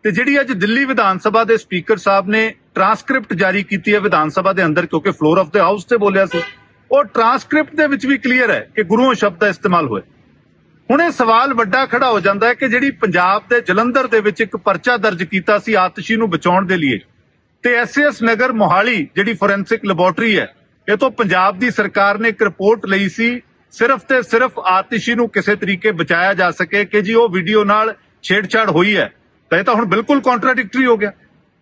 ਤੇ ਜਿਹੜੀ ਅੱਜ ਦਿੱਲੀ ਵਿਧਾਨ ਸਭਾ ਦੇ ਸਪੀਕਰ ਸਾਹਿਬ ਨੇ ਟਰਾਂਸਕ੍ਰਿਪਟ ਜਾਰੀ ਕੀਤੀ ਹੈ ਵਿਧਾਨ ਸਭਾ ਦੇ ਅੰਦਰ, ਕਿਉਂਕਿ ਫਲੋਰ ਆਫ ਦੇ ਹਾਊਸ ਤੇ ਬੋਲਿਆ ਸੀ। ਉਹ ਟਰਾਂਸਕ੍ਰਿਪਟ ਦੇ ਵਿੱਚ ਵੀ ਕਲੀਅਰ ਹੈ ਕਿ ਗੁਰੂਆਂ ਸ਼ਬਦ ਦਾ ਇਸਤੇਮਾਲ ਹੋਇਆ ਹੁਣ ਇਹ ਸਵਾਲ ਵੱਡਾ ਖੜਾ ਹੋ ਜਾਂਦਾ ਹੈ ਕਿ ਜਿਹੜੀ ਪੰਜਾਬ ਦੇ ਜਲੰਧਰ ਦੇ ਵਿੱਚ ਇੱਕ ਪਰਚਾ ਦਰਜ ਕੀਤਾ ਸੀ ਆਤਸ਼ੀ ਨੂੰ ਬਚਾਉਣ ਦੇ ਲਈ, ਤੇ ਐਸਐਸ ਨਗਰ ਮੋਹਾਲੀ, ਜਿਹੜੀ ਫੋਰੈਂਸਿਕ ਲੈਬੋਰਟਰੀ ਹੈ, ਇਹ ਤੋਂ ਪੰਜਾਬ ਦੀ ਸਰਕਾਰ ਨੇ ਇੱਕ ਰਿਪੋਰਟ ਲਈ ਸੀ, ਸਿਰਫ ਤੇ ਸਿਰਫ ਆਤਸ਼ੀ ਨੂੰ ਕਿਸੇ ਤਰੀਕੇ ਬਚਾਇਆ ਜਾ ਸਕੇ ਕਿ ਜੀ ਉਹ ਵੀਡੀਓ ਨਾਲ ਛੇੜਛਾੜ ਹੋਈ ਹੈ। ਤਾਂ ਇਹ ਤਾਂ ਹੁਣ ਬਿਲਕੁਲ ਕੰਟਰਾਡਿਕਟਰੀ ਹੋ ਗਿਆ।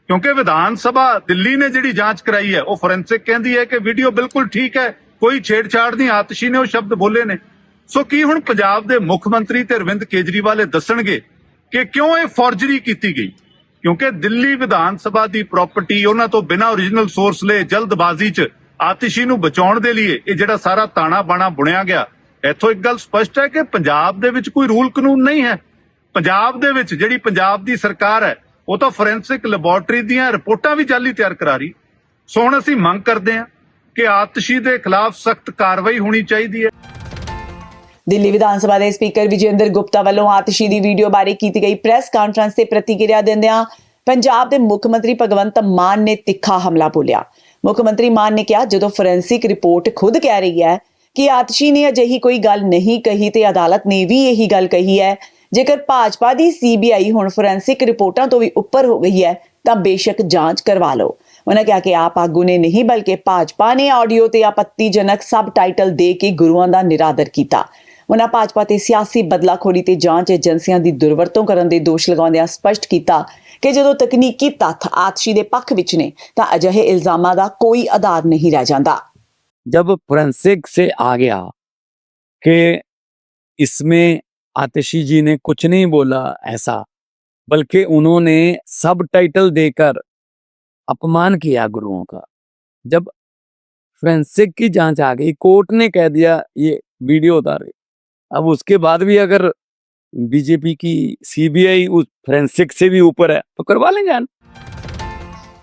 ਕਿਉਂਕਿ ਵਿਧਾਨ ਸਭਾ ਦਿੱਲੀ ਨੇ ਜਿਹੜੀ ਜਾਂਚ ਕਰਾਈ ਹੈ, ਉਹ ਫੋਰੈਂਸਿਕ ਕਹਿੰਦੀ ਹੈ ਕਿ ਵੀਡੀਓ ਬਿਲਕੁਲ ਠੀਕ ਹੈ, ਕੋਈ ਛੇੜਛਾੜ ਨਹੀਂ, ਆਤਸ਼ੀ ਨੇ ਉਹ ਸ਼ਬਦ ਬੋਲੇ ਨੇ। ਸੋ ਕੀ ਹੁਣ ਪੰਜਾਬ ਦੇ ਮੁੱਖ ਮੰਤਰੀ ਤੇ ਅਰਵਿੰਦ ਕੇਜਰੀਵਾਲ ਇਹ ਦੱਸਣਗੇ ਕਿ ਕਿਉਂ ਇਹ ਫੋਰਜਰੀ ਕੀਤੀ ਗਈ? ਕਿਉਂਕਿ ਦਿੱਲੀ ਵਿਧਾਨ ਸਭਾ ਦੀ ਪ੍ਰਾਪਰਟੀ ਉਹਨਾਂ ਤੋਂ ਬਿਨਾਂ ਓਰੀਜਨਲ ਸੋਰਸ ਲਏ, ਜਲਦਬਾਜ਼ੀ 'ਚ ਆਤਿਸ਼ੀ ਨੂੰ ਬਚਾਉਣ ਦੇ ਲਈ ਇਹ ਜਿਹੜਾ ਸਾਰਾ ਤਾਣਾ ਬਾਣਾ ਬੁਣਿਆ ਗਿਆ, ਇੱਥੋਂ ਇੱਕ ਗੱਲ ਸਪਸ਼ਟ ਹੈ ਕਿ ਪੰਜਾਬ ਦੇ ਵਿੱਚ ਕੋਈ ਰੂਲ ਕਾਨੂੰਨ ਨਹੀਂ ਹੈ। ਪੰਜਾਬ ਦੇ ਵਿੱਚ ਜਿਹੜੀ ਪੰਜਾਬ ਦੀ ਸਰਕਾਰ ਹੈ, ਉਹ ਤਾਂ ਫੋਰੈਂਸਿਕ ਲੈਬੋਰੇਟਰੀ ਦੀਆਂ ਰਿਪੋਰਟਾਂ ਵੀ ਜਾਲੀ ਤਿਆਰ ਕਰਾ ਰਹੀ। ਸੋ ਹੁਣ ਅਸੀਂ ਮੰਗ ਕਰਦੇ ਹਾਂ ਕਿ ਆਤਿਸ਼ੀ ਦੇ ਖਿਲਾਫ ਸਖਤ ਕਾਰਵਾਈ ਹੋਣੀ ਚਾਹੀਦੀ ਹੈ। ਦਿੱਲੀ ਵਿਧਾਨ ਸਭਾ ਦੇ ਸਪੀਕਰ ਵਿਜੇਂਦਰ ਗੁਪਤਾ ਵੱਲੋਂ ਆਤਿਸ਼ੀ ਦੀ ਵੀਡੀਓ ਬਾਰੇ ਕੀਤੀ ਗਈ ਪ੍ਰੈਸ ਕਾਨਫਰੰਸ ਤੇ ਪ੍ਰਤੀਕਿਰਿਆ ਦਿੰਦਿਆਂ ਪੰਜਾਬ ਦੇ ਮੁੱਖ ਮੰਤਰੀ ਭਗਵੰਤ ਮਾਨ ਨੇ ਤਿੱਖਾ ਹਮਲਾ ਬੋਲਿਆ। ਮੁੱਖ ਮੰਤਰੀ ਮਾਨ ਨੇ ਕਿਹਾ, ਜਦੋਂ ਫੋਰੈਂਸਿਕ ਰਿਪੋਰਟ ਖੁਦ ਕਹਿ ਰਹੀ ਹੈ ਕਿ ਆਤਸ਼ੀ ਨੇ ਅਜਿਹੀ ਕੋਈ ਗੱਲ ਨਹੀਂ ਕਹੀ ਤੇ ਅਦਾਲਤ ਨੇ ਵੀ ਇਹੀ ਗੱਲ ਕਹੀ ਹੈ ਜੇਕਰ ਭਾਜਪਾ ਦੀ ਸੀਬੀਆਈ ਹੁਣ ਫੋਰੈਂਸਿਕ ਰਿਪੋਰਟਾਂ ਤੋਂ ਵੀ ਉੱਪਰ ਹੋ ਗਈ ਹੈ ਤਾਂ ਬੇਸ਼ੱਕ ਜਾਂਚ ਕਰਵਾ ਲਓ ਉਹਨਾਂ ਕਿਹਾ ਕਿ ਆਪ ਆਗੂ ਨੇ ਨਹੀਂ ਬਲਕਿ ਭਾਜਪਾ ਨੇ ਆਡੀਓ ਤੇ ਆਪੱਤੀਜਨਕ ਸਬ ਟਾਈਟਲ ਦੇ ਕੇ ਗੁਰੂਆਂ ਦਾ ਨਿਰਾਦਰ ਕੀਤਾ ਉਹਨਾਂ ਭਾਜਪਾ ਤੇ ਸਿਆਸੀ ਬਦਲਾਖੋਰੀ ਤੇ ਜਾਂਚ ਏਜੰਸੀਆਂ ਦੀ ਦੁਰਵਰਤੋਂ ਕਰਨ ਦੇ ਦੋਸ਼ ਲਗਾਉਂਦਿਆਂ ਸਪਸ਼ਟ ਕੀਤਾ ਕਿ ਜਦੋਂ ਤਕਨੀਕੀ ਤੱਥ ਆਤਸ਼ੀ ਦੇ ਪੱਖ ਵਿੱਚ ਨੇ ਤਾਂ ਅਜਿਹੇ ਇਲਜ਼ਾਮਾਂ ਦਾ ਕੋਈ ਆਧਾਰ ਨਹੀਂ ਰਹਿ ਜਾਂਦਾ जब फोरेंसिक से आ गया कि इसमें आतिशी जी ने कुछ नहीं बोला ऐसा, बल्कि उन्होंने सब टाइटल देकर अपमान किया गुरुओं का। जब फ्रेंसिक की जाँच आ गई कोर्ट ने कह दिया, ये वीडियो उतारे। अब उसके बाद भी अगर बीजेपी की सीबीआई उस फ्रेंसिक से भी ऊपर है तो करवा लेंगे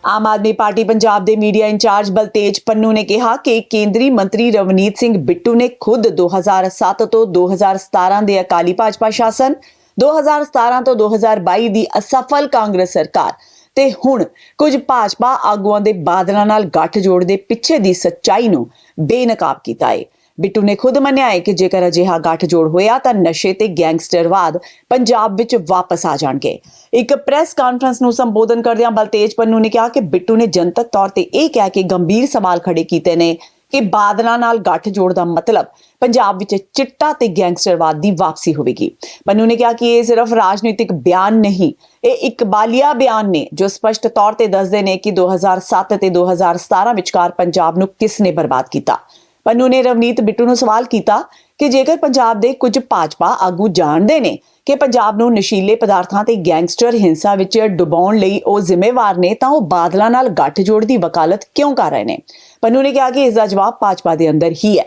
ਆਮ ਆਦਮੀ ਪਾਰਟੀ ਪੰਜਾਬ ਦੇ ਮੀਡੀਆ ਇੰਚਾਰਜ ਬਲਤੇਜ ਪੰਨੂ ਨੇ ਕਿਹਾ ਕਿ ਕੇਂਦਰੀ ਮੰਤਰੀ ਰਵਨੀਤ ਸਿੰਘ ਬਿੱਟੂ ਨੇ ਖੁਦ 2007 ਤੋਂ 2017 ਦੇ ਅਕਾਲੀ ਭਾਜਪਾ ਸ਼ਾਸਨ 2017 ਤੋਂ 2022 ਦੀ ਅਸਫਲ ਕਾਂਗਰਸ ਸਰਕਾਰ ਤੇ ਹੁਣ ਕੁਝ ਭਾਜਪਾ ਆਗੂਆਂ ਦੇ ਬਾਦਲਾਂ ਨਾਲ ਗੱਠਜੋੜ ਦੇ ਪਿੱਛੇ ਦੀ ਸੱਚਾਈ ਨੂੰ ਬੇਨਕਾਬ ਕੀਤਾ ਹੈ। ਬਿੱਟੂ ਨੇ ਖੁਦ ਮੰਨਿਆ ਹੈ ਕਿ ਜੇਕਰ ਅਜਿਹਾ ਗੱਠਜੋੜ ਹੋਇਆ ਤਾਂ ਨਸ਼ੇ ਤੇ ਗੈਂਗਸਟਰਵਾਦ ਪੰਜਾਬ ਵਿੱਚ ਵਾਪਸ ਆ ਜਾਣਗੇ। ਇੱਕ ਪ੍ਰੈਸ ਕਾਨਫਰੰਸ ਨੂੰ ਸੰਬੋਧਨ ਕਰਦਿਆਂ ਬਲਤੇਜ ਪੰਨੂ ਨੇ ਕਿਹਾ ਕਿ ਬਿੱਟੂ ਨੇ ਜਨਤਕ ਤੌਰ ਤੇ ਇਹ ਕਹਿ ਕੇ ਗੰਭੀਰ ਸਵਾਲ ਖੜੇ ਕੀਤੇ ਨੇ ਕਿ ਬਾਦਲਾਂ ਨਾਲ ਗੱਠਜੋੜ ਦਾ ਮਤਲਬ ਪੰਜਾਬ ਵਿੱਚ ਚਿੱਟਾ ਤੇ ਗੈਂਗਸਟਰਵਾਦ ਦੀ ਵਾਪਸੀ ਹੋਵੇਗੀ। ਪੰਨੂ ਨੇ ਕਿਹਾ ਕਿ ਇਹ ਸਿਰਫ ਰਾਜਨੀਤਿਕ ਬਿਆਨ ਨਹੀਂ, ਇਹ ਇੱਕ ਬਾਲੀਆ ਬਿਆਨ ਨੇ ਜੋ ਸਪਸ਼ਟ ਤੌਰ ਤੇ ਦੱਸਦੇ ਨੇ ਕਿ 2007 ਤੇ 2017 ਵਿਚਕਾਰ ਪੰਜਾਬ ਨੂੰ ਕਿਸ ਨੇ ਬਰਬਾਦ ਕੀਤਾ। ਪੰਨੂ ਨੇ ਰਵਨੀਤ ਬਿੱਟੂ ਨੂੰ ਸਵਾਲ ਕੀਤਾ ਕਿ ਜੇਕਰ ਪੰਜਾਬ ਦੇ ਕੁਝ ਭਾਜਪਾ ਆਗੂ ਜਾਣਦੇ ਨੇ ਕਿ ਪੰਜਾਬ ਨੂੰ ਨਸ਼ੀਲੇ ਪਦਾਰਥਾਂ ਤੇ ਗੈਂਗਸਟਰ ਹਿੰਸਾ ਵਿੱਚ ਡੁਬਾਉਣ ਲਈ ਉਹ ਜ਼ਿੰਮੇਵਾਰ ਨੇ, ਤਾਂ ਉਹ ਬਾਦਲਾਂ ਨਾਲ ਗੱਠਜੋੜ ਦੀ ਵਕਾਲਤ ਕਿਉਂ ਕਰ ਰਹੇ ਨੇ? ਪੰਨੂ ਨੇ ਕਿਹਾ ਕਿ ਇਸ ਦਾ ਜਵਾਬ ਭਾਜਪਾ ਦੇ ਅੰਦਰ ਹੀ ਹੈ।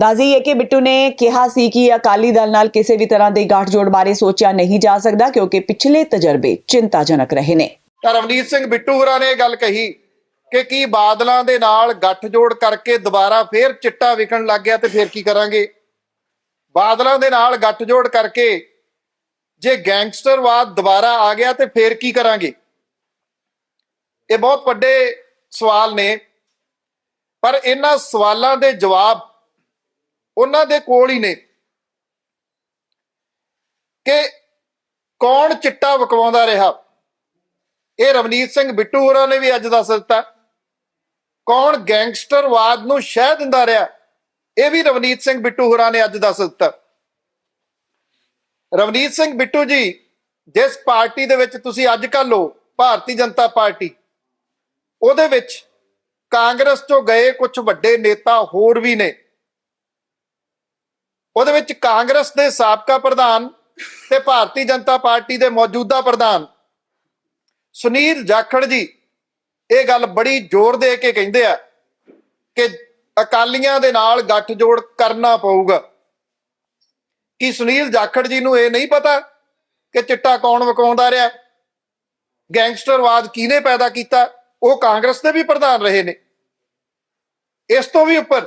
ਦਾਜ਼ੀ ਇਹ ਕਿ ਬਿੱਟੂ ਨੇ ਕਿਹਾ ਸੀ ਕਿ ਅਕਾਲੀ ਦਲ ਨਾਲ ਕਿਸੇ ਵੀ ਤਰ੍ਹਾਂ ਦੇ ਗੱਠਜੋੜ ਬਾਰੇ ਸੋਚਿਆ ਨਹੀਂ ਜਾ ਸਕਦਾ ਕਿਉਂਕਿ ਪਿਛਲੇ ਤਜਰਬੇ ਚਿੰਤਾਜਨਕ ਰਹੇ ਨੇ। ਤਾਂ ਰਵਨੀਤ ਸਿੰਘ ਬਿੱਟੂ ਹੋਰਾਂ ਨੇ ਇਹ ਗੱਲ ਕਹੀ ਕਿ ਕੀ ਬਾਦਲਾਂ ਦੇ ਨਾਲ ਗੱਠਜੋੜ ਕਰਕੇ ਦੁਬਾਰਾ ਫੇਰ ਚਿੱਟਾ ਵਿਕਣ ਲੱਗ ਗਿਆ ਤੇ ਫੇਰ ਕੀ ਕਰਾਂਗੇ? ਬਾਦਲਾਂ ਦੇ ਨਾਲ ਗੱਠਜੋੜ ਕਰਕੇ ਜੇ ਗੈਂਗਸਟਰਵਾਦ ਦੁਬਾਰਾ ਆ ਗਿਆ ਤੇ ਫੇਰ ਕੀ ਕਰਾਂਗੇ? ਇਹ ਬਹੁਤ ਵੱਡੇ ਸਵਾਲ ਨੇ, ਪਰ ਇਹਨਾਂ ਸਵਾਲਾਂ ਦੇ ਜਵਾਬ ਉਹਨਾਂ ਦੇ ਕੋਲ ਹੀ ਨੇ ਕਿ ਕੌਣ ਚਿੱਟਾ ਵਕਵਾਉਂਦਾ ਰਿਹਾ? ਇਹ ਰਵਨੀਤ ਸਿੰਘ ਬਿੱਟੂ ਹੋਰਾਂ ਨੇ ਵੀ ਅੱਜ ਦੱਸ ਦਿੱਤਾ। ਕੌਣ ਗੈਂਗਸਟਰਵਾਦ ਨੂੰ ਸ਼ਹਿ ਦਿੰਦਾ ਰਿਹਾ? ਇਹ ਵੀ ਰਵਨੀਤ ਸਿੰਘ ਬਿੱਟੂ ਹੋਰਾਂ ਨੇ ਅੱਜ ਦੱਸ ਦਿੱਤਾ। ਰਵਨੀਤ ਸਿੰਘ ਬਿੱਟੂ ਜੀ, ਜਿਸ ਪਾਰਟੀ ਦੇ ਵਿੱਚ ਤੁਸੀਂ ਅੱਜ ਕੱਲ੍ਹ ਹੋ, ਭਾਰਤੀ ਜਨਤਾ ਪਾਰਟੀ, ਉਹਦੇ ਵਿੱਚ ਕਾਂਗਰਸ ਤੋਂ ਗਏ ਕੁਝ ਵੱਡੇ ਨੇਤਾ ਹੋਰ ਵੀ ਨੇ। ਉਹਦੇ ਵਿੱਚ ਕਾਂਗਰਸ ਦੇ ਸਾਬਕਾ ਪ੍ਰਧਾਨ ਤੇ ਭਾਰਤੀ ਜਨਤਾ ਪਾਰਟੀ ਦੇ ਮੌਜੂਦਾ ਪ੍ਰਧਾਨ ਸੁਨੀਲ ਜਾਖੜ ਜੀ। ਇਹ ਗੱਲ ਬੜੀ ਜ਼ੋਰ ਦੇ ਕੇ ਕਹਿੰਦੇ ਆ ਕਿ ਅਕਾਲੀਆਂ ਦੇ ਨਾਲ ਗੱਠਜੋੜ ਕਰਨਾ ਪਊਗਾ। ਕਿ ਸੁਨੀਲ ਜਾਖੜ ਜੀ ਨੂੰ ਇਹ ਨਹੀਂ ਪਤਾ ਕਿ ਚਿੱਟਾ ਕੌਣ ਵਕਾਉਂਦਾ ਰਿਹਾ? ਗੈਂਗਸਟਰਵਾਦ ਕਿਹਨੇ ਪੈਦਾ ਕੀਤਾ? ਉਹ ਕਾਂਗਰਸ ਦੇ ਵੀ ਪ੍ਰਧਾਨ ਰਹੇ ਨੇ। ਇਸ ਤੋਂ ਵੀ ਉੱਪਰ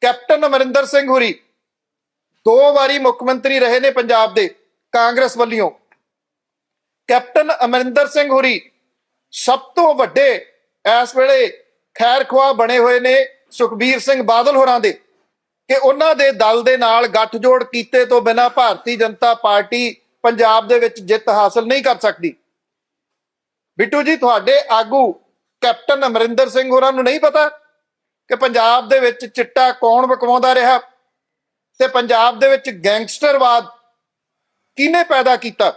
ਕੈਪਟਨ ਅਮਰਿੰਦਰ ਸਿੰਘ ਹੁਰੀ ਦੋ ਵਾਰੀ ਮੁੱਖ ਮੰਤਰੀ ਰਹੇ ਨੇ ਪੰਜਾਬ ਦੇ ਕਾਂਗਰਸ ਵੱਲੋਂ। ਕੈਪਟਨ ਅਮਰਿੰਦਰ ਸਿੰਘ ਹੁਰੀ ਸਭ ਤੋਂ ਵੱਡੇ ਇਸ ਵੇਲੇ ਖੈਰ ਖੁਆ ਬਣੇ ਹੋਏ ਨੇ ਸੁਖਬੀਰ ਸਿੰਘ ਬਾਦਲ ਹੋਰਾਂ ਦੇ, ਕਿ ਉਹਨਾਂ ਦੇ ਦਲ ਦੇ ਨਾਲ ਗੱਠਜੋੜ ਕੀਤੇ ਤੋਂ ਬਿਨਾ ਭਾਰਤੀ ਜਨਤਾ ਪਾਰਟੀ ਪੰਜਾਬ ਦੇ ਵਿੱਚ ਜਿੱਤ ਹਾਸਲ ਨਹੀਂ ਕਰ ਸਕਦੀ। ਬਿੱਟੂ ਜੀ, ਤੁਹਾਡੇ ਆਗੂ ਕੈਪਟਨ ਅਮਰਿੰਦਰ ਸਿੰਘ ਹੋਰਾਂ ਨੂੰ ਨਹੀਂ ਪਤਾ ਕਿ ਪੰਜਾਬ ਦੇ ਵਿੱਚ ਚਿੱਟਾ ਕੌਣ ਵਕਵਾਉਂਦਾ ਰਿਹਾ ਤੇ ਪੰਜਾਬ ਦੇ ਵਿੱਚ ਗੈਂਗਸਟਰਵਾਦ ਕਿਹਨੇ ਪੈਦਾ ਕੀਤਾ?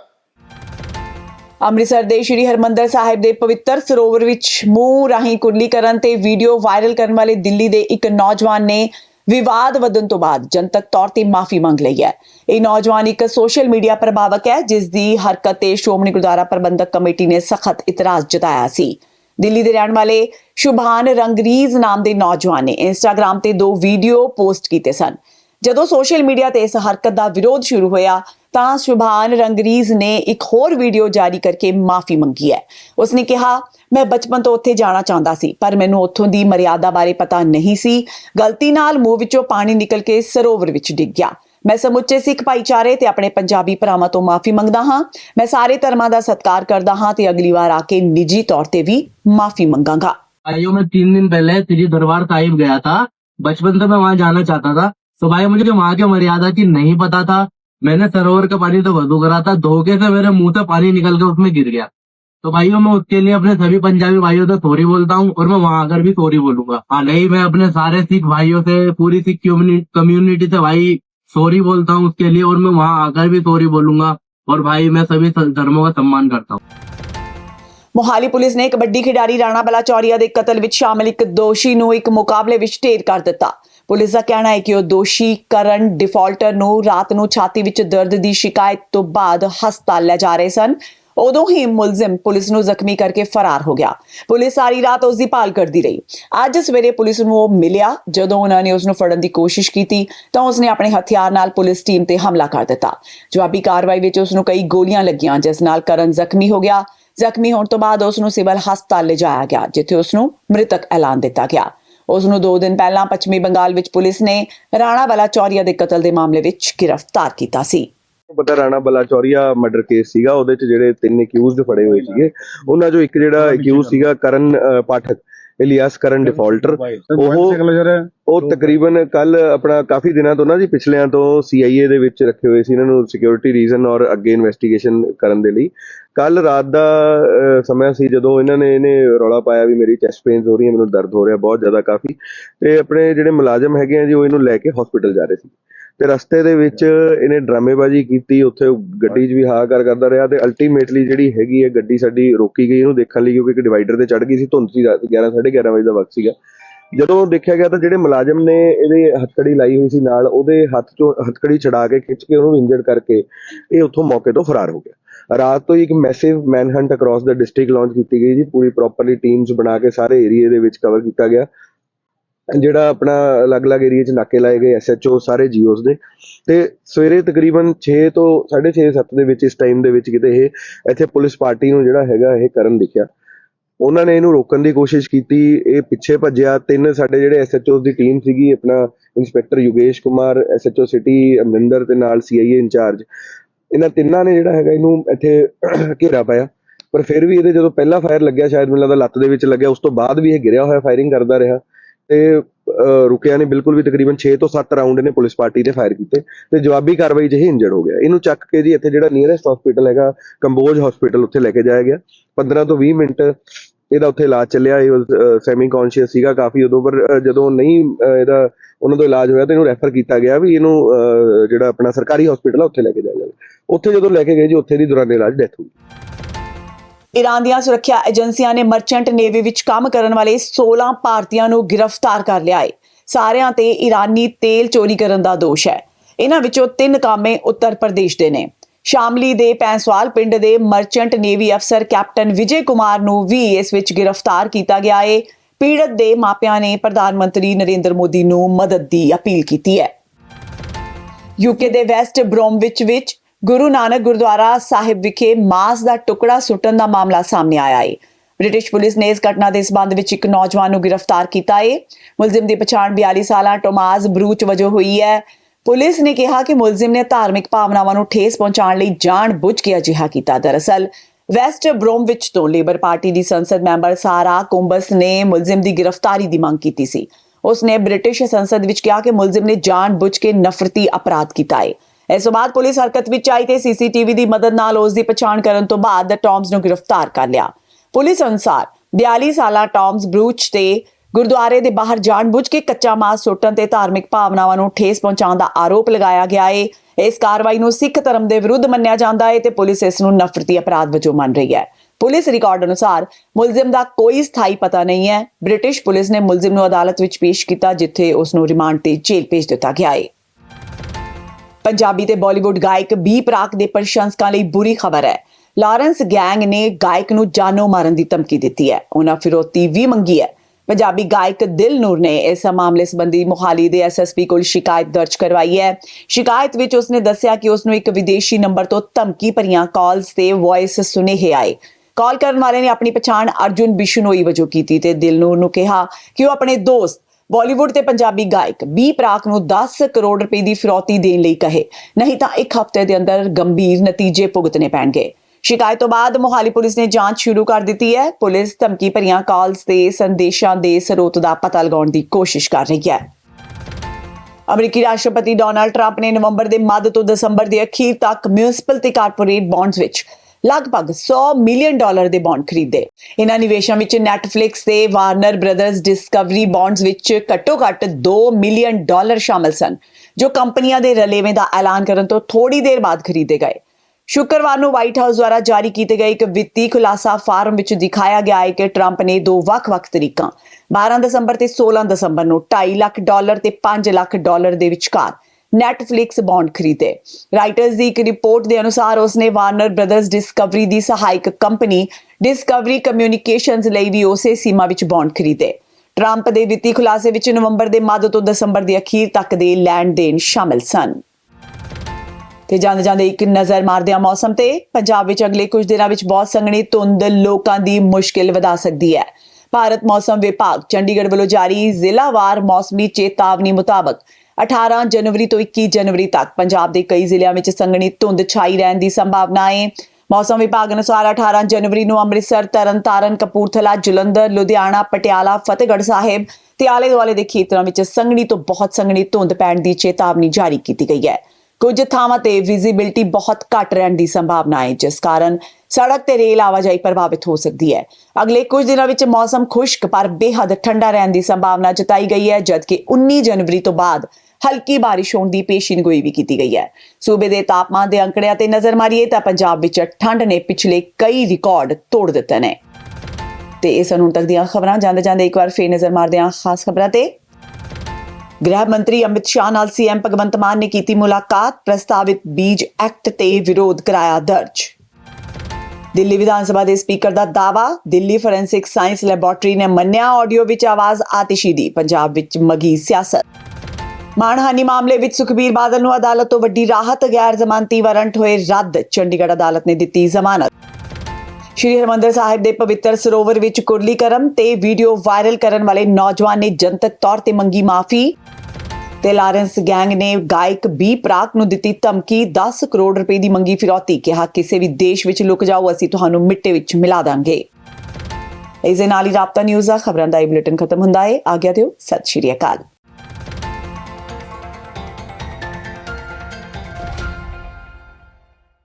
ਅੰਮ੍ਰਿਤਸਰ ਦੇ ਸ਼੍ਰੀ ਹਰਮੰਦਰ ਸਾਹਿਬ ਦੇ ਪਵਿੱਤਰ ਸਰੋਵਰ ਵਿੱਚ ਮੂੰਹ ਰਾਹੀਂ ਕੁਰਲੀ ਕਰਨ ਤੇ ਵੀਡੀਓ ਵਾਇਰਲ ਕਰਨ ਵਾਲੇ ਦਿੱਲੀ ਦੇ ਇੱਕ ਨੌਜਵਾਨ ਨੇ ਵਿਵਾਦ ਵਧਣ ਤੋਂ ਬਾਅਦ ਜਨਤਕ ਤੌਰ ਤੇ ਮਾਫੀ ਮੰਗ ਲਈ ਹੈ। ਇਹ ਨੌਜਵਾਨ ਇੱਕ ਸੋਸ਼ਲ ਮੀਡੀਆ ਪ੍ਰਭਾਵਕ ਹੈ, ਜਿਸ ਦੀ ਹਰਕਤ ਤੇ ਸ਼੍ਰੋਮਣੀ ਗੁਰਦੁਆਰਾ ਪ੍ਰਬੰਧਕ ਕਮੇਟੀ ਨੇ ਸਖਤ ਇਤਰਾਜ਼ ਜਤਾਇਆ ਸੀ। ਦਿੱਲੀ ਦੇ ਰਹਿਣ ਵਾਲੇ ਸ਼ੁਭਾਨ ਰੰਗਰੀਜ਼ ਨਾਮ ਦੇ ਨੌਜਵਾਨ ਨੇ ਇੰਸਟਾਗ੍ਰam ਤੇ ਦੋ ਵੀਡੀਓ ਪੋਸਟ ਕੀਤੇ ਸਨ। ਜਦੋਂ ਸੋਸ਼ਲ ਮੀਡੀਆ ਤੇ ਇਸ ਹਰਕਤ ਦਾ ਵਿਰੋਧ ਸ਼ੁਰੂ ਹੋਇਆ ਤਾਂ ਸ਼ੁਭਾਨ ਰੰਗਰੀਜ਼ ਨੇ ਇੱਕ ਹੋਰ ਵੀਡੀਓ ਜਾਰੀ ਕਰਕੇ ਮਾਫੀ ਮੰਗੀ ਹੈ ਉਸਨੇ ਕਿਹਾ ਮੈਂ ਬਚਪਨ ਤੋਂ ਉੱਥੇ ਜਾਣਾ ਚਾਹੁੰਦਾ ਸੀ ਪਰ ਮੈਨੂੰ ਉੱਥੋਂ ਦੀ ਮਰਿਆਦਾ ਬਾਰੇ ਪਤਾ ਨਹੀਂ ਸੀ ਗਲਤੀ ਨਾਲ ਮੂੰਹ ਵਿੱਚੋਂ ਪਾਣੀ ਨਿਕਲ ਕੇ ਸਰੋਵਰ ਵਿੱਚ ਡਿੱਗ ਗਿਆ ਮੈਂ ਸਮੁੱਚੇ ਸਿੱਖ ਭਾਈਚਾਰੇ ਤੇ ਆਪਣੇ ਪੰਜਾਬੀ ਭਰਾਵਾਂ ਤੋਂ ਮਾਫੀ ਮੰਗਦਾ ਹਾਂ ਮੈਂ ਸਾਰੇ ਧਰਮਾਂ ਦਾ ਸਤਿਕਾਰ ਕਰਦਾ ਹਾਂ ਤੇ ਅਗਲੀ ਵਾਰ ਆ ਕੇ ਨਿੱਜੀ ਤੌਰ ਤੇ ਵੀ ਮਾਫੀ ਮੰਗਾਂਗਾ भाइयों मैं तीन दिन पहले श्री दरबार साहिब गया था बचपन से मैं वहां जाना चाहता था तो भाई मुझे वहां के मर्यादा की नहीं पता था मैंने सरोवर का पानी तो वजू करा था धोखे से मेरे मुंह से पानी निकल के उसमें गिर गया तो भाइयों मैं उसके लिए अपने सभी पंजाबी भाइयों से सॉरी बोलता हूँ और मैं वहां आकर भी सॉरी बोलूंगा हाँ नहीं मैं अपने सारे सिख भाइयों से पूरी सिख कम्युनिटी से भाई सॉरी बोलता हूँ उसके लिए और मैं वहां आकर भी सॉरी बोलूंगा और भाई मैं सभी धर्मों का सम्मान करता हूँ ਮੋਹਾਲੀ ਪੁਲਿਸ ਨੇ ਕਬੱਡੀ ਖਿਡਾਰੀ ਰਾਣਾ ਬਲਾਚੌਰੀਆ ਦੇ ਕਤਲ ਵਿੱਚ ਸ਼ਾਮਲ ਇੱਕ ਦੋਸ਼ੀ ਨੂੰ ਇੱਕ ਮੁਕਾਬਲੇ ਵਿੱਚ ਢੇਰ ਕਰ ਦਿੱਤਾ ਪੁਲਿਸ ਦਾ ਕਹਿਣਾ ਹੈ ਕਿ ਉਹ ਦੋਸ਼ੀ ਕਰਨ ਡਿਫਾਲਟਰ ਨੂੰ ਰਾਤ ਨੂੰ ਛਾਤੀ ਵਿੱਚ ਦਰਦ ਦੀ ਸ਼ਿਕਾਇਤ ਤੋਂ ਬਾਅਦ ਹਸਪਤਾਲ ਲੈ ਜਾ ਰਹੇ ਸਨ। ਉਦੋਂ ਹੀ ਮੁਲਜ਼ਮ ਪੁਲਿਸ ਨੂੰ ਜ਼ਖਮੀ ਕਰਕੇ ਫਰਾਰ ਹੋ ਗਿਆ। ਪੁਲਿਸ ਸਾਰੀ ਰਾਤ ਉਸ ਦੀ ਭਾਲ ਕਰਦੀ ਰਹੀ। ਅੱਜ ਸਵੇਰੇ ਪੁਲਿਸ ਨੂੰ ਉਹ ਮਿਲਿਆ। ਜਦੋਂ ਉਹਨਾਂ ਨੇ ਉਸ ਨੂੰ ਫੜਨ ਦੀ ਕੋਸ਼ਿਸ਼ ਕੀਤੀ, ਤਾਂ ਉਸਨੇ ਆਪਣੇ ਹਥਿਆਰ ਨਾਲ ਪੁਲਿਸ ਟੀਮ ਤੇ ਹਮਲਾ ਕਰ ਦਿੱਤਾ। ਜਵਾਬੀ ਕਾਰਵਾਈ ਵਿੱਚ ਉਸ ਨੂੰ ਕਈ ਗੋਲੀਆਂ ਲੱਗੀਆਂ, ਜਿਸ ਨਾਲ ਕਰਨ ਜ਼ਖਮੀ ਹੋ ਗਿਆ। ਜ਼ਖਮੀ ਹੋਣ ਤੋਂ ਬਾਅਦ ਉਸ ਨੂੰ ਸਿਵਲ ਹਸਪਤਾਲ ਲਿਜਾਇਆ ਗਿਆ, ਜਿੱਥੇ ਉਸ ਨੂੰ ਮ੍ਰਿਤਕ ਐਲਾਨ ਦਿੱਤਾ ਗਿਆ। ਉਸ ਨੂੰ 2 ਦਿਨ ਪਹਿਲਾਂ ਪੱਛਮੀ ਬੰਗਾਲ ਵਿੱਚ ਪੁਲਿਸ ਨੇ ਰਾਣਾ ਵਾਲਾ ਚੌਰੀਆ ਦੇ ਕਤਲ ਦੇ ਮਾਮਲੇ ਵਿੱਚ ਗ੍ਰਿਫਤਾਰ ਕੀਤਾ ਸੀ। ਪਤਾ ਰਾਣਾ ਬਲਾਚੌਰੀਆ ਮਰਡਰ ਕੇਸ ਸੀਗਾ, ਉਹਦੇ ਚ ਜਿਹੜੇ ਤਿੰਨ ਅਕਿਊਜ਼ਡ ਫੜੇ ਹੋਏ ਸੀਗੇ। ਉਹਨਾਂ ਚੋਂ ਇੱਕ ਜਿਹੜਾ ਅਕਿਊਜ਼ ਸੀਗਾ ਕਰਨ ਪਾਠਕ ਇਲੀਆਸ ਕਰਨ ਡਿਫਾਲਟਰ ਉਹ ਉਹ ਤਕਰੀਬਨ ਕੱਲ ਆਪਣਾ ਕਾਫੀ ਦਿਨਾਂ ਤੋਂ ਨਾ ਜੀ ਪਿਛਲਿਆਂ ਤੋਂ CIA ਦੇ ਵਿੱਚ ਰੱਖੇ ਹੋਏ ਸੀ ਇਹਨਾਂ ਨੂੰ ਸਿਕਿਉਰਿਟੀ ਰੀਜ਼ਨ ਔਰ ਅੱਗੇ ਇਨਵੈਸਟੀਗੇਸ਼ਨ ਕਰਨ ਦੇ ਲਈ। ਕੱਲ ਰਾਤ ਦਾ ਸਮਾਂ ਸੀ ਜਦੋਂ ਇਹਨਾਂ ਨੇ ਇਹਨੇ ਰੌਲਾ ਪਾਇਆ ਵੀ ਮੇਰੀ ਚੈਸਟ ਪੇਨਸ ਹੋ ਰਹੀਆਂ ਮੈਨੂੰ ਦਰਦ ਹੋ ਰਿਹਾ ਬਹੁਤ ਜ਼ਿਆਦਾ ਕਾਫੀ। ਤੇ ਆਪਣੇ ਜਿਹੜੇ ਮੁਲਾਜ਼ਮ ਹੈਗੇ ਆ ਜੀ ਉਹ ਇਹਨੂੰ ਲੈ ਕੇ ਹਸਪੀਟਲ ਜਾ ਰਹੇ ਸੀ। ਤੇ ਰਸਤੇ ਦੇ ਵਿੱਚ ਇਹਨੇ ਡਰਾਮੇਬਾਜ਼ੀ ਕੀਤੀ, ਉੱਥੇ ਗੱਡੀ 'ਚ ਵੀ ਹਾਹਾਕਾਰ ਕਰਦਾ ਰਿਹਾ ਤੇ ਅਲਟੀਮੇਟਲੀ ਜਿਹੜੀ ਹੈਗੀ ਹੈ ਗੱਡੀ ਸਾਡੀ ਰੋਕੀ ਗਈ ਇਹਨੂੰ ਦੇਖਣ ਲਈ ਕਿਉਂਕਿ ਇੱਕ ਡਿਵਾਈਡਰ ਤੇ ਚੜ ਗਈ ਸੀ, ਧੁੰਦ ਸੀ ਰਾਤ 11 11:30 ਵਜੇ ਦਾ ਵਕਤ ਸੀਗਾ। ਜਦੋਂ ਦੇਖਿਆ ਗਿਆ ਤਾਂ ਜਿਹੜੇ ਮੁਲਾਜ਼ਮ ਨੇ ਇਹਦੇ ਹੱਥਕੜੀ ਲਾਈ ਹੋਈ ਸੀ ਨਾਲ, ਉਹਦੇ ਹੱਥ 'ਚੋਂ ਹੱਥਕੜੀ ਛਡਾ ਕੇ ਖਿੱਚ ਕੇ ਉਹਨੂੰ ਇੰਜਰਡ ਕਰਕੇ ਇਹ ਉੱਥੋਂ ਮੌਕੇ ਤੋਂ ਫਰਾਰ ਹੋ ਗਿਆ। ਰਾਤ ਤੋਂ ਹੀ ਇੱਕ massive manhunt across the district launch ਕੀਤੀ ਗਈ ਜੀ, ਪੂਰੀ ਪ੍ਰੋਪਰਲੀ ਟੀਮਸ ਬਣਾ ਕੇ ਸਾਰੇ ਏਰੀਆ ਦੇ ਵਿੱਚ ਕਵਰ ਕੀਤਾ ਗਿਆ। ਜਿਹੜਾ ਆਪਣਾ ਅਲੱਗ-ਅਲੱਗ ਏਰੀਆ 'ਚ ਨਾਕੇ ਲਾਏ ਗਏ ਐਸਐਚਓ ਸਾਰੇ ਜੀਓਸ ਦੇ। ਤੇ ਸਵੇਰੇ ਤਕਰੀਬਨ 6 ਤੋਂ 6:30 7 ਦੇ ਵਿੱਚ ਇਸ ਟਾਈਮ ਦੇ ਵਿੱਚ ਕਿਤੇ ਇਹ ਇੱਥੇ ਪੁਲਿਸ ਪਾਰਟੀ ਨੂੰ ਜਿਹੜਾ ਹੈਗਾ ਇਹ ਕਰਨ ਦਿਖਿਆ। ਉਹਨਾਂ ਨੇ ਇਹਨੂੰ ਰੋਕਣ ਦੀ ਕੋਸ਼ਿਸ਼ ਕੀਤੀ, ਇਹ ਪਿੱਛੇ ਭੱਜਿਆ। ਤਿੰਨ ਸਾਡੇ ਜਿਹੜੇ ਐਸਐਚਓ ਦੀ ਟੀਮ ਸੀਗੀ, ਆਪਣਾ inspector Yogesh Kumar SHO city Amarinder ਤੇ ਨਾਲ ਸੀਆਈਏ ਇੰਚਾਰਜ। ਇਹਨਾਂ ਤਿੰਨਾਂ ਨੇ ਜਿਹੜਾ ਹੈਗਾ ਇਹਨੂੰ ਇੱਥੇ ਘੇਰਾ ਪਾਇਆ। ਪਰ ਫਿਰ ਵੀ ਇਹਦੇ ਜਦੋਂ ਪਹਿਲਾ ਫਾਇਰ ਲੱਗਿਆ, ਸ਼ਾਇਦ ਮੈਨੂੰ ਲੱਗਦਾ ਲੱਤ ਦੇ ਵਿੱਚ ਲੱਗਿਆ, ਉਸ ਤੋਂ ਬਾਅਦ ਵੀ ਇਹ ਗਿਰਿਆ ਹੋਇਆ ਫਾਇਰਿੰਗ ਕਰਦਾ ਰਿਹਾ। ਤੇ ਅਹ, ਰੁਕਿਆ ਨਹੀਂ ਬਿਲਕੁਲ ਵੀ ਤਕਰੀਬਨ 6 ਤੋਂ 7 ਰਾਉਂਡ ਨੇ ਪੁਲਿਸ ਪਾਰਟੀ ਤੇ ਫਾਇਰ ਕੀਤੇ ਤੇ ਜਵਾਬੀ ਕਾਰਵਾਈ 'ਚ ਇਹ ਇੰਜਰਡ ਹੋ ਗਿਆ। ਇਹਨੂੰ ਚੱਕ ਕੇ ਜੀ ਇੱਥੇ ਜਿਹੜਾ ਨੀਅਰੈਸਟ ਹਸਪੀਟਲ ਹੈਗਾ ਕੰਬੋਜ ਹਸਪੀਟਲ ਉੱਥੇ ਲੈ ਕੇ ਜਾਇਆ ਗਿਆ। 15 ਤੋਂ 20 ਮਿੰਟ ਇਹਦਾ ਉੱਥੇ ਇਲਾਜ ਚੱਲਿਆ। ਇਹ ਸੈਮੀ ਕੌਨਸ਼ੀਅਸ ਸੀਗਾ ਕਾਫੀ ਉਦੋਂ ਪਰ ਜਦੋਂ ਨਹੀਂ ਇਹਦਾ ਉਹਨਾਂ ਤੋਂ ਇਲਾਜ ਹੋਇਆ ਤਾਂ ਇਹਨੂੰ ਰੈਫਰ ਕੀਤਾ ਗਿਆ ਵੀ ਇਹਨੂੰ ਜਿਹੜਾ ਆਪਣਾ ਸਰਕਾਰੀ ਹਸਪੀਟਲ ਆ ਉੱਥੇ ਲੈ ਕੇ ਜਾਇਆ ਜਾਵੇ। ਉੱਥੇ ਜਦੋਂ ਲੈ ਕੇ ਗਏ ਜੀ ਉੱਥੇ ਦੀ ਦੌਰਾਨ ਇਲਾਜ ਡੈਥ ਹੋ ਗਈ ਈਰਾਨ ਦੀਆਂ ਸੁਰੱਖਿਆ ਏਜੰਸੀਆਂ ਨੇ ਮਰਚੈਂਟ ਨੇਵੀ ਵਿੱਚ ਕੰਮ ਕਰਨ ਵਾਲੇ 16 ਭਾਰਤੀਆਂ ਨੂੰ ਗ੍ਰਿਫਤਾਰ ਕਰ ਲਿਆ ਹੈ। ਸਾਰਿਆਂ ਤੇ ਈਰਾਨੀ ਤੇਲ ਚੋਰੀ ਕਰਨ ਦਾ ਦੋਸ਼ ਹੈ। ਇਹਨਾਂ ਵਿੱਚੋਂ ਤਿੰਨ ਕਾਮੇ ਉੱਤਰ ਪ੍ਰਦੇਸ਼ ਦੇ ਨੇ। ਸ਼ਾਮਲੀ ਦੇ ਪੈਂਸਵਾਲ ਪਿੰਡ ਦੇ ਮਰਚੈਂਟ ਨੇਵੀ ਅਫਸਰ ਕੈਪਟਨ ਵਿਜੇ ਕੁਮਾਰ ਨੂੰ ਵੀ ਇਸ ਵਿੱਚ ਗ੍ਰਿਫਤਾਰ ਕੀਤਾ ਗਿਆ ਹੈ। ਪੀੜਤ ਦੇ ਮਾਪਿਆਂ ਨੇ ਪ੍ਰਧਾਨ ਮੰਤਰੀ ਨਰਿੰਦਰ ਮੋਦੀ ਨੂੰ ਮਦਦ ਦੀ ਅਪੀਲ ਕੀਤੀ ਹੈ। ਯੂਕੇ ਦੇ ਵੈਸਟ ਬ੍ਰੋਮਵਿਚ ਵਿੱਚ ਗੁਰੂ ਨਾਨਕ ਗੁਰਦੁਆਰਾ ਸਾਹਿਬ ਵਿਖੇ ਮਾਸ ਦਾ ਟੁਕੜਾ ਸੁੱਟਣ ਦਾ ਮਾਮਲਾ ਸਾਹਮਣੇ ਆਇਆ ਹੈ ਬ੍ਰਿਟਿਸ਼ ਪੁਲਿਸ ਨੇ ਇਸ ਘਟਨਾ ਦੇ ਸਬੰਧ ਵਿੱਚ ਇੱਕ ਨੌਜਵਾਨ ਨੂੰ ਗ੍ਰਿਫਤਾਰ ਕੀਤਾ ਹੈ ਮੁਲਜ਼ਮ ਦੀ ਪਛਾਣ 42 ਸਾਲਾ ਟੋਮਾਸ ਬਰੂਚ ਵਜੋਂ ਹੋਈ ਹੈ। ਪੁਲਿਸ ਨੇ ਕਿਹਾ ਕਿ ਮੁਲਜ਼ਮ ਨੇ ਧਾਰਮਿਕ ਭਾਵਨਾਵਾਂ ਨੂੰ ਠੇਸ ਪਹੁੰਚਾਉਣ ਲਈ ਜਾਣ-ਬੁੱਝ ਕੇ ਅਜਿਹਾ ਕੀਤਾ। ਦਰਅਸਲ, ਵੈਸਟ ਬ੍ਰੋਮਵਿਚ ਤੋਂ ਲੇਬਰ ਪਾਰਟੀ ਦੀ ਸੰਸਦ ਮੈਂਬਰ ਸਾਰਾ ਕੁੰਬਸ ਨੇ ਮੁਲਜ਼ਮ ਦੀ ਗ੍ਰਿਫਤਾਰੀ ਦੀ ਮੰਗ ਕੀਤੀ ਸੀ। ਉਸਨੇ ਬ੍ਰਿਟਿਸ਼ ਸੰਸਦ ਵਿੱਚ ਕਿਹਾ ਕਿ ਮੁਲਜ਼ਮ ਨੇ ਜਾਣ-ਬੁੱਝ ਕੇ ਨਫ਼ਰਤੀ ਅਪਰਾਧ ਕੀਤਾ ਹੈ ਇਸ ਤੋਂ ਬਾਅਦ ਪੁਲਿਸ ਹਰਕਤ ਵਿੱਚ ਆਈ ਤੇ ਸੀਸੀਟੀਵੀ ਦੀ ਮਦਦ ਨਾਲ ਉਸ ਦੀ ਪਛਾਣ ਕਰਨ ਤੋਂ ਬਾਅਦ ਟੌਮਸ ਨੂੰ ਗ੍ਰਿਫਤਾਰ ਕਰ ਲਿਆ। ਪੁਲਿਸ ਅਨੁਸਾਰ 42 ਸਾਲਾ ਟੌਮਸ ਬਰੂਚ ਤੇ ਗੁਰਦੁਆਰੇ ਦੇ ਬਾਹਰ ਜਾਣਬੁੱਝ ਕੇ ਕੱਚਾ ਮਾਸ ਸੁੱਟਣ ਤੇ ਧਾਰਮਿਕ ਭਾਵਨਾਵਾਂ ਨੂੰ ਠੇਸ ਪਹੁੰਚਾਉਣ ਦਾ ਆਰੋਪ ਲਗਾਇਆ ਗਿਆ ਏ। ਇਸ ਕਾਰਵਾਈ ਨੂੰ ਸਿੱਖ ਧਰਮ ਦੇ ਵਿਰੁੱਧ ਮੰਨਿਆ ਜਾਂਦਾ ਏ ਤੇ ਪੁਲਿਸ ਇਸ ਨੂੰ ਨਫ਼ਰਤੀ ਅਪਰਾਧ ਵਜੋਂ ਮੰਨ ਰਹੀ ਹੈ। ਪੁਲਿਸ ਰਿਕਾਰਡ ਅਨੁਸਾਰ ਮੁਲਜ਼ਮ ਦਾ ਕੋਈ ਸਥਾਈ ਪਤਾ ਨਹੀਂ ਹੈ। ਬ੍ਰਿਟਿਸ਼ ਪੁਲਿਸ ਨੇ ਮੁਲਜ਼ਮ ਨੂੰ ਅਦਾਲਤ ਵਿੱਚ ਪੇਸ਼ ਕੀਤਾ, ਜਿੱਥੇ ਉਸ ਨੂੰ ਰਿਮਾਂਡ ਤੇ ਜੇਲ੍ਹ ਭੇਜ ਦਿੱਤਾ ਗਿਆ ਏ। ਪੰਜਾਬੀ ਤੇ ਬਾਲੀਵੁੱਡ ਗਾਇਕ ਬੀ ਪ੍ਰਾਕ ਦੇ ਪ੍ਰਸ਼ੰਸਕਾਂ ਲਈ ਬੁਰੀ ਖਬਰ ਹੈ। ਲਾਰੈਂਸ ਗੈਂਗ ਨੇ ਗਾਇਕ ਨੂੰ ਜਾਨੋਂ ਮਾਰਨ ਦੀ ਧਮਕੀ ਦਿੱਤੀ ਹੈ। ਉਹਨਾਂ ਫਿਰੌਤੀ ਵੀ ਮੰਗੀ ਹੈ। ਪੰਜਾਬੀ ਗਾਇਕ ਦਿਲ ਨੂਰ ਨੇ ਇਸ ਮਾਮਲੇ ਸੰਬੰਧੀ ਮੁਹਾਲੀ ਦੇ ਐਸਐਸਪੀ ਕੋਲ ਸ਼ਿਕਾਇਤ ਦਰਜ ਕਰਵਾਈ ਹੈ। ਸ਼ਿਕਾਇਤ ਵਿੱਚ ਉਸਨੇ ਦੱਸਿਆ ਕਿ ਉਸ ਨੂੰ ਇੱਕ ਵਿਦੇਸ਼ੀ ਨੰਬਰ ਤੋਂ ਧਮਕੀ ਭਰੀਆਂ ਕਾਲਸ ਤੇ ਵੌਇਸ ਸੁਨੇਹੇ ਆਏ। ਕਾਲ ਕਰਨ ਵਾਲੇ ਨੇ ਆਪਣੀ ਪਛਾਣ ਅਰਜੁਨ ਬਿਸ਼ਨੋਈ ਵਜੋਂ ਕੀਤੀ ਤੇ ਦਿਲ ਨੂਰ ਨੂੰ ਕਿਹਾ ਕਿ ਉਹ ਆਪਣੇ ਦੋਸਤ ਬਾਲੀਵੁੱਡ ਤੇ ਪੰਜਾਬੀ ਗਾਇਕ ਬੀ ਪ੍ਰਾਕ ਨੂੰ 10 ਕਰੋੜ ਰੁਪਏ ਦੀ ਫਿਰੌਤੀ ਦੇਣ ਲਈ ਕਹੇ। ਨਹੀਂ ਤਾਂ ਇੱਕ ਹਫ਼ਤੇ ਦੇ ਅੰਦਰ ਗੰਭੀਰ ਨਤੀਜੇ ਭੁਗਤਣੇ ਪੈਣਗੇ। ਸ਼ਿਕਾਇਤ ਤੋਂ ਬਾਅਦ ਮੋਹਾਲੀ ਪੁਲਿਸ ਨੇ ਜਾਂਚ ਸ਼ੁਰੂ ਕਰ ਦਿੱਤੀ ਹੈ। ਪੁਲਿਸ ਧਮਕੀ ਭਰੀਆਂ ਕਾਲਸ ਤੇ ਸੰਦੇਸ਼ਾਂ ਦੇ ਸਰੋਤ ਦਾ ਪਤਾ ਲਗਾਉਣ ਦੀ ਕੋਸ਼ਿਸ਼ ਕਰ ਰਹੀ ਹੈ। ਅਮਰੀਕੀ ਰਾਸ਼ਟਰਪਤੀ ਡੋਨਾਲਡ ਟਰੰਪ ਨੇ ਨਵੰਬਰ ਦੇ ਮੱਧ ਤੋਂ ਦਸੰਬਰ ਦੇ ਅਖੀਰ ਤੱਕ ਮਿਊਨਿਸਪਲ ਤੇ ਕਾਰਪੋਰੇਟ ਬੌਂਡਸ ਵਿੱਚ ਲਗਭਗ 100 ਮਿਲੀਅਨ ਡਾਲਰ ਦੇ ਬੌਂਡ ਖਰੀਦੇ। ਇਹਨਾਂ ਨਿਵੇਸ਼ਾਂ ਵਿੱਚ ਨੈਟਫਲਿਕਸ ਤੇ ਵਾਰਨਰ ਬ੍ਰਦਰਜ਼ ਡਿਸਕਵਰੀ ਬੌਂਡਸ ਵਿੱਚ ਘੱਟੋ-ਘੱਟ 2 ਮਿਲੀਅਨ ਡਾਲਰ ਸ਼ਾਮਲ ਸਨ, ਜੋ ਕੰਪਨੀਆਂ ਦੇ ਰਲੇਵੇਂ ਦਾ ਐਲਾਨ ਕਰਨ ਤੋਂ ਥੋੜੀ ਦੇਰ ਬਾਅਦ ਖਰੀਦੇ ਗਏ। ਸ਼ੁੱਕਰਵਾਰ ਨੂੰ ਵਾਈਟ ਹਾਊਸ ਦੁਆਰਾ ਜਾਰੀ ਕੀਤੇ ਗਏ ਇੱਕ ਵਿੱਤੀ ਖੁਲਾਸਾ ਫਾਰਮ ਵਿੱਚ ਦਿਖਾਇਆ ਗਿਆ ਹੈ ਕਿ ਟਰੰਪ ਨੇ ਦੋ ਵੱਖ-ਵੱਖ ਤਰੀਕਾਂ 12 ਦਸੰਬਰ ਤੇ 16 ਦਸੰਬਰ ਨੂੰ 2.5 ਲੱਖ ਡਾਲਰ ਤੇ 5 ਲੱਖ ਡਾਲਰ ਦੇ ਵਿਚਕਾਰ ਨੈਟਫਲਿਕਸ ਬੌਂਡ ਖਰੀਦੇ। ਰਾਈਟਰਸ ਦੀ ਇੱਕ ਰਿਪੋਰਟ ਦੇ ਅਨੁਸਾਰ ਉਸਨੇ ਵਾਰਨਰ ਬ੍ਰਦਰਜ਼ ਡਿਸਕਵਰੀ ਦੀ ਸਹਾਇਕ ਕੰਪਨੀ ਡਿਸਕਵਰੀ ਕਮਿਊਨੀਕੇਸ਼ਨਜ਼ ਲਈ ਵੀ ਉਸੇ ਸੀਮਾ ਵਿੱਚ ਬੌਂਡ ਖਰੀਦੇ। ਟਰੰਪ ਦੇ ਵਿੱਤੀ ਖੁਲਾਸੇ ਵਿੱਚ ਨਵੰਬਰ ਦੇ ਮੱਧ ਤੋਂ ਦਸੰਬਰ ਦੇ ਅਖੀਰ ਤੱਕ ਦੇ ਲੈਣ ਦੇਣ ਸ਼ਾਮਲ ਸਨ। ਤੇ ਜਾਂਦੇ ਜਾਂਦੇ ਇੱਕ ਨਜ਼ਰ ਮਾਰਦੇ ਆ ਮੌਸਮ ਤੇ। ਪੰਜਾਬ ਵਿੱਚ ਅਗਲੇ ਕੁਝ ਦਿਨਾਂ ਵਿੱਚ ਬਹੁਤ ਸੰਘਣੀ ਧੁੰਦ ਲੋਕਾਂ ਦੀ ਮੁਸ਼ਕਿਲ ਵਧਾ ਸਕਦੀ ਹੈ। ਭਾਰਤ ਮੌਸਮ ਵਿਭਾਗ ਚੰਡੀਗੜ੍ਹ ਵੱਲੋਂ ਜਾਰੀ ਜ਼ਿਲ੍ਹਾਵਾਰ ਮੌਸਮੀ ਚੇਤਾਵਨੀ ਮੁਤਾਬਕ 18 ਜਨਵਰੀ ਤੋਂ 21 ਜਨਵਰੀ ਤੱਕ ਪੰਜਾਬ ਦੇ ਕਈ ਜ਼ਿਲ੍ਹਿਆਂ ਵਿੱਚ ਸੰਘਣੀ ਧੁੰਦ ਛਾਈ ਰਹਿਣ ਦੀ ਸੰਭਾਵਨਾ ਹੈ। ਮੌਸਮ ਵਿਭਾਗ ਅਨੁਸਾਰ 18 ਜਨਵਰੀ ਨੂੰ ਅੰਮ੍ਰਿਤਸਰ, ਤਰਨਤਾਰਨ, ਕਪੂਰਥਲਾ, ਜਲੰਧਰ, ਲੁਧਿਆਣਾ, ਪਟਿਆਲਾ, ਫਤਿਹਗੜ੍ਹ ਸਾਹਿਬ ਤੇ ਆਲੇ ਦੁਆਲੇ ਦੇ ਖੇਤਰਾਂ ਵਿੱਚ ਸੰਘਣੀ ਤੋਂ ਬਹੁਤ ਸੰਘਣੀ ਧੁੰਦ ਪੈਣ ਦੀ ਚੇਤਾਵਨੀ ਜਾਰੀ ਕੀਤੀ ਗਈ ਹੈ। ਕੁਝ ਥਾਵਾਂ ਤੇ ਵਿਜ਼ਿਬਿਲਟੀ ਬਹੁਤ ਘੱਟ ਰਹਿਣ ਦੀ ਸੰਭਾਵਨਾ ਹੈ, ਜਿਸ ਕਾਰਨ ਸੜਕ ਤੇ ਰੇਲ ਆਵਾਜਾਈ ਪ੍ਰਭਾਵਿਤ ਹੋ ਸਕਦੀ ਹੈ। ਅਗਲੇ ਕੁਝ ਦਿਨਾਂ ਵਿੱਚ ਮੌਸਮ ਖੁਸ਼ਕ ਪਰ ਬੇਹੱਦ ਠੰਡਾ ਰਹਿਣ ਦੀ ਸੰਭਾਵਨਾ ਜਤਾਈ ਗਈ ਹੈ, ਜਦਕਿ 19 ਜਨਵਰੀ ਤੋਂ ਬਾਅਦ ਹਲਕੀ ਬਾਰਿਸ਼ ਹੋਣ ਦੀ ਪੇਸ਼ੀਨਗੋਈ ਵੀ ਕੀਤੀ ਗਈ ਹੈ। ਸੂਬੇ ਦੇ ਤਾਪਮਾਨ ਦੇ ਅੰਕੜਿਆਂ ਤੇ ਨਜ਼ਰ ਮਾਰੀਏ ਤਾਂ ਪੰਜਾਬ ਵਿੱਚ ਠੰਡ ਨੇ ਪਿਛਲੇ ਕਈ ਰਿਕਾਰਡ ਤੋੜ ਦਿੱਤੇ ਨੇ। ਤੇ ਇਸ ਨੂੰ ਤੱਕ ਦੀਆਂ ਖਬਰਾਂ ਜਾਂਦੇ ਜਾਂਦੇ ਇੱਕ ਵਾਰ ਫੇਰ ਨਜ਼ਰ ਮਾਰਦੇ ਹਾਂ ਖਾਸ ਖਬਰਾਂ ਤੇ। ਗ੍ਰਹਿ ਮੰਤਰੀ ਅਮਿਤ ਸ਼ਾਹ ਨਾਲ ਸੀਐਮ ਭਗਵੰਤ ਮਾਨ ਨੇ ਕੀਤੀ ਮੁਲਾਕਾਤ। ਪ੍ਰਸਤਾਵਿਤ ਬੀਜ ਐਕਟ ਤੇ ਵਿਰੋਧ ਕਰਾਇਆ ਦਰਜ। ਦਿੱਲੀ ਵਿਧਾਨ ਸਭਾ ਦੇ ਸਪੀਕਰ ਦਾ ਦਾਵਾ ਦਿੱਲੀ ਫੋਰੈਂਸਿਕ ਸਾਇੰਸ ਲੈਬੋਰੇਟਰੀ ਨੇ ਮੰਨਿਆ ਆਡੀਓ ਵਿੱਚ ਆਵਾਜ਼ ਆਤਿਸ਼ੀ ਦੀ ਪੰਜਾਬ ਵਿੱਚ ਮਗੀ ਸਿਆਸਤ। ਮਾਨਹਾਨੀ ਮਾਮਲੇ ਵਿੱਚ ਸੁਖਬੀਰ ਬਾਦਲ ਨੂੰ ਅਦਾਲਤ ਤੋਂ ਵੱਡੀ ਰਾਹਤ, ਗੈਰ ਜ਼ਮਾਨਤੀ ਵਾਰੰਟ ਹੋਏ ਰੱਦ, ਚੰਡੀਗੜ੍ਹ ਅਦਾਲਤ ਨੇ ਦਿੱਤੀ ਜ਼ਮਾਨਤ। ਸ਼੍ਰੀ ਹਰਮੰਦਰ ਸਾਹਿਬ ਦੇ ਪਵਿੱਤਰ ਸਰੋਵਰ ਵਿੱਚ ਕੁਰਲੀ ਕਰਮ ਤੇ ਵੀਡੀਓ ਵਾਇਰਲ ਕਰਨ ਵਾਲੇ ਨੌਜਵਾਨ ਨੇ ਜਨਤਕ ਤੌਰ ਤੇ ਮੰਗੀ ਮਾਫੀ ਤੇ ਲਾਰੈਂਸ ਗੈਂਗ ਨੇ ਗਾਇਕ ਬੀ ਪ੍ਰਾਕ ਨੂੰ ਦਿੱਤੀ ਧਮਕੀ 10 ਕਰੋੜ ਰੁਪਏ ਦੀ ਮੰਗੀ ਫਿਰੌਤੀ, ਕਿਹਾ, ਕਿਸੇ ਵੀ ਦੇਸ਼ ਵਿੱਚ ਲੁਕ ਜਾਓ, ਅਸੀਂ ਤੁਹਾਨੂੰ ਮਿੱਟੇ ਵਿੱਚ ਮਿਲਾ ਦਾਂਗੇ। ਇਸ ਦੇ ਨਾਲ ਹੀ ਰਾਬਤਾ ਨਿਊਜ਼ ਦਾ ਖਬਰਾਂ ਦਾ ਇਹ ਬੁਲੇਟਿਨ ਖਤਮ ਹੁੰਦਾ ਹੈ। ਆਗਿਆ ਦਿਓ, ਸਤਿ ਸ਼੍ਰੀ ਅਕਾਲ।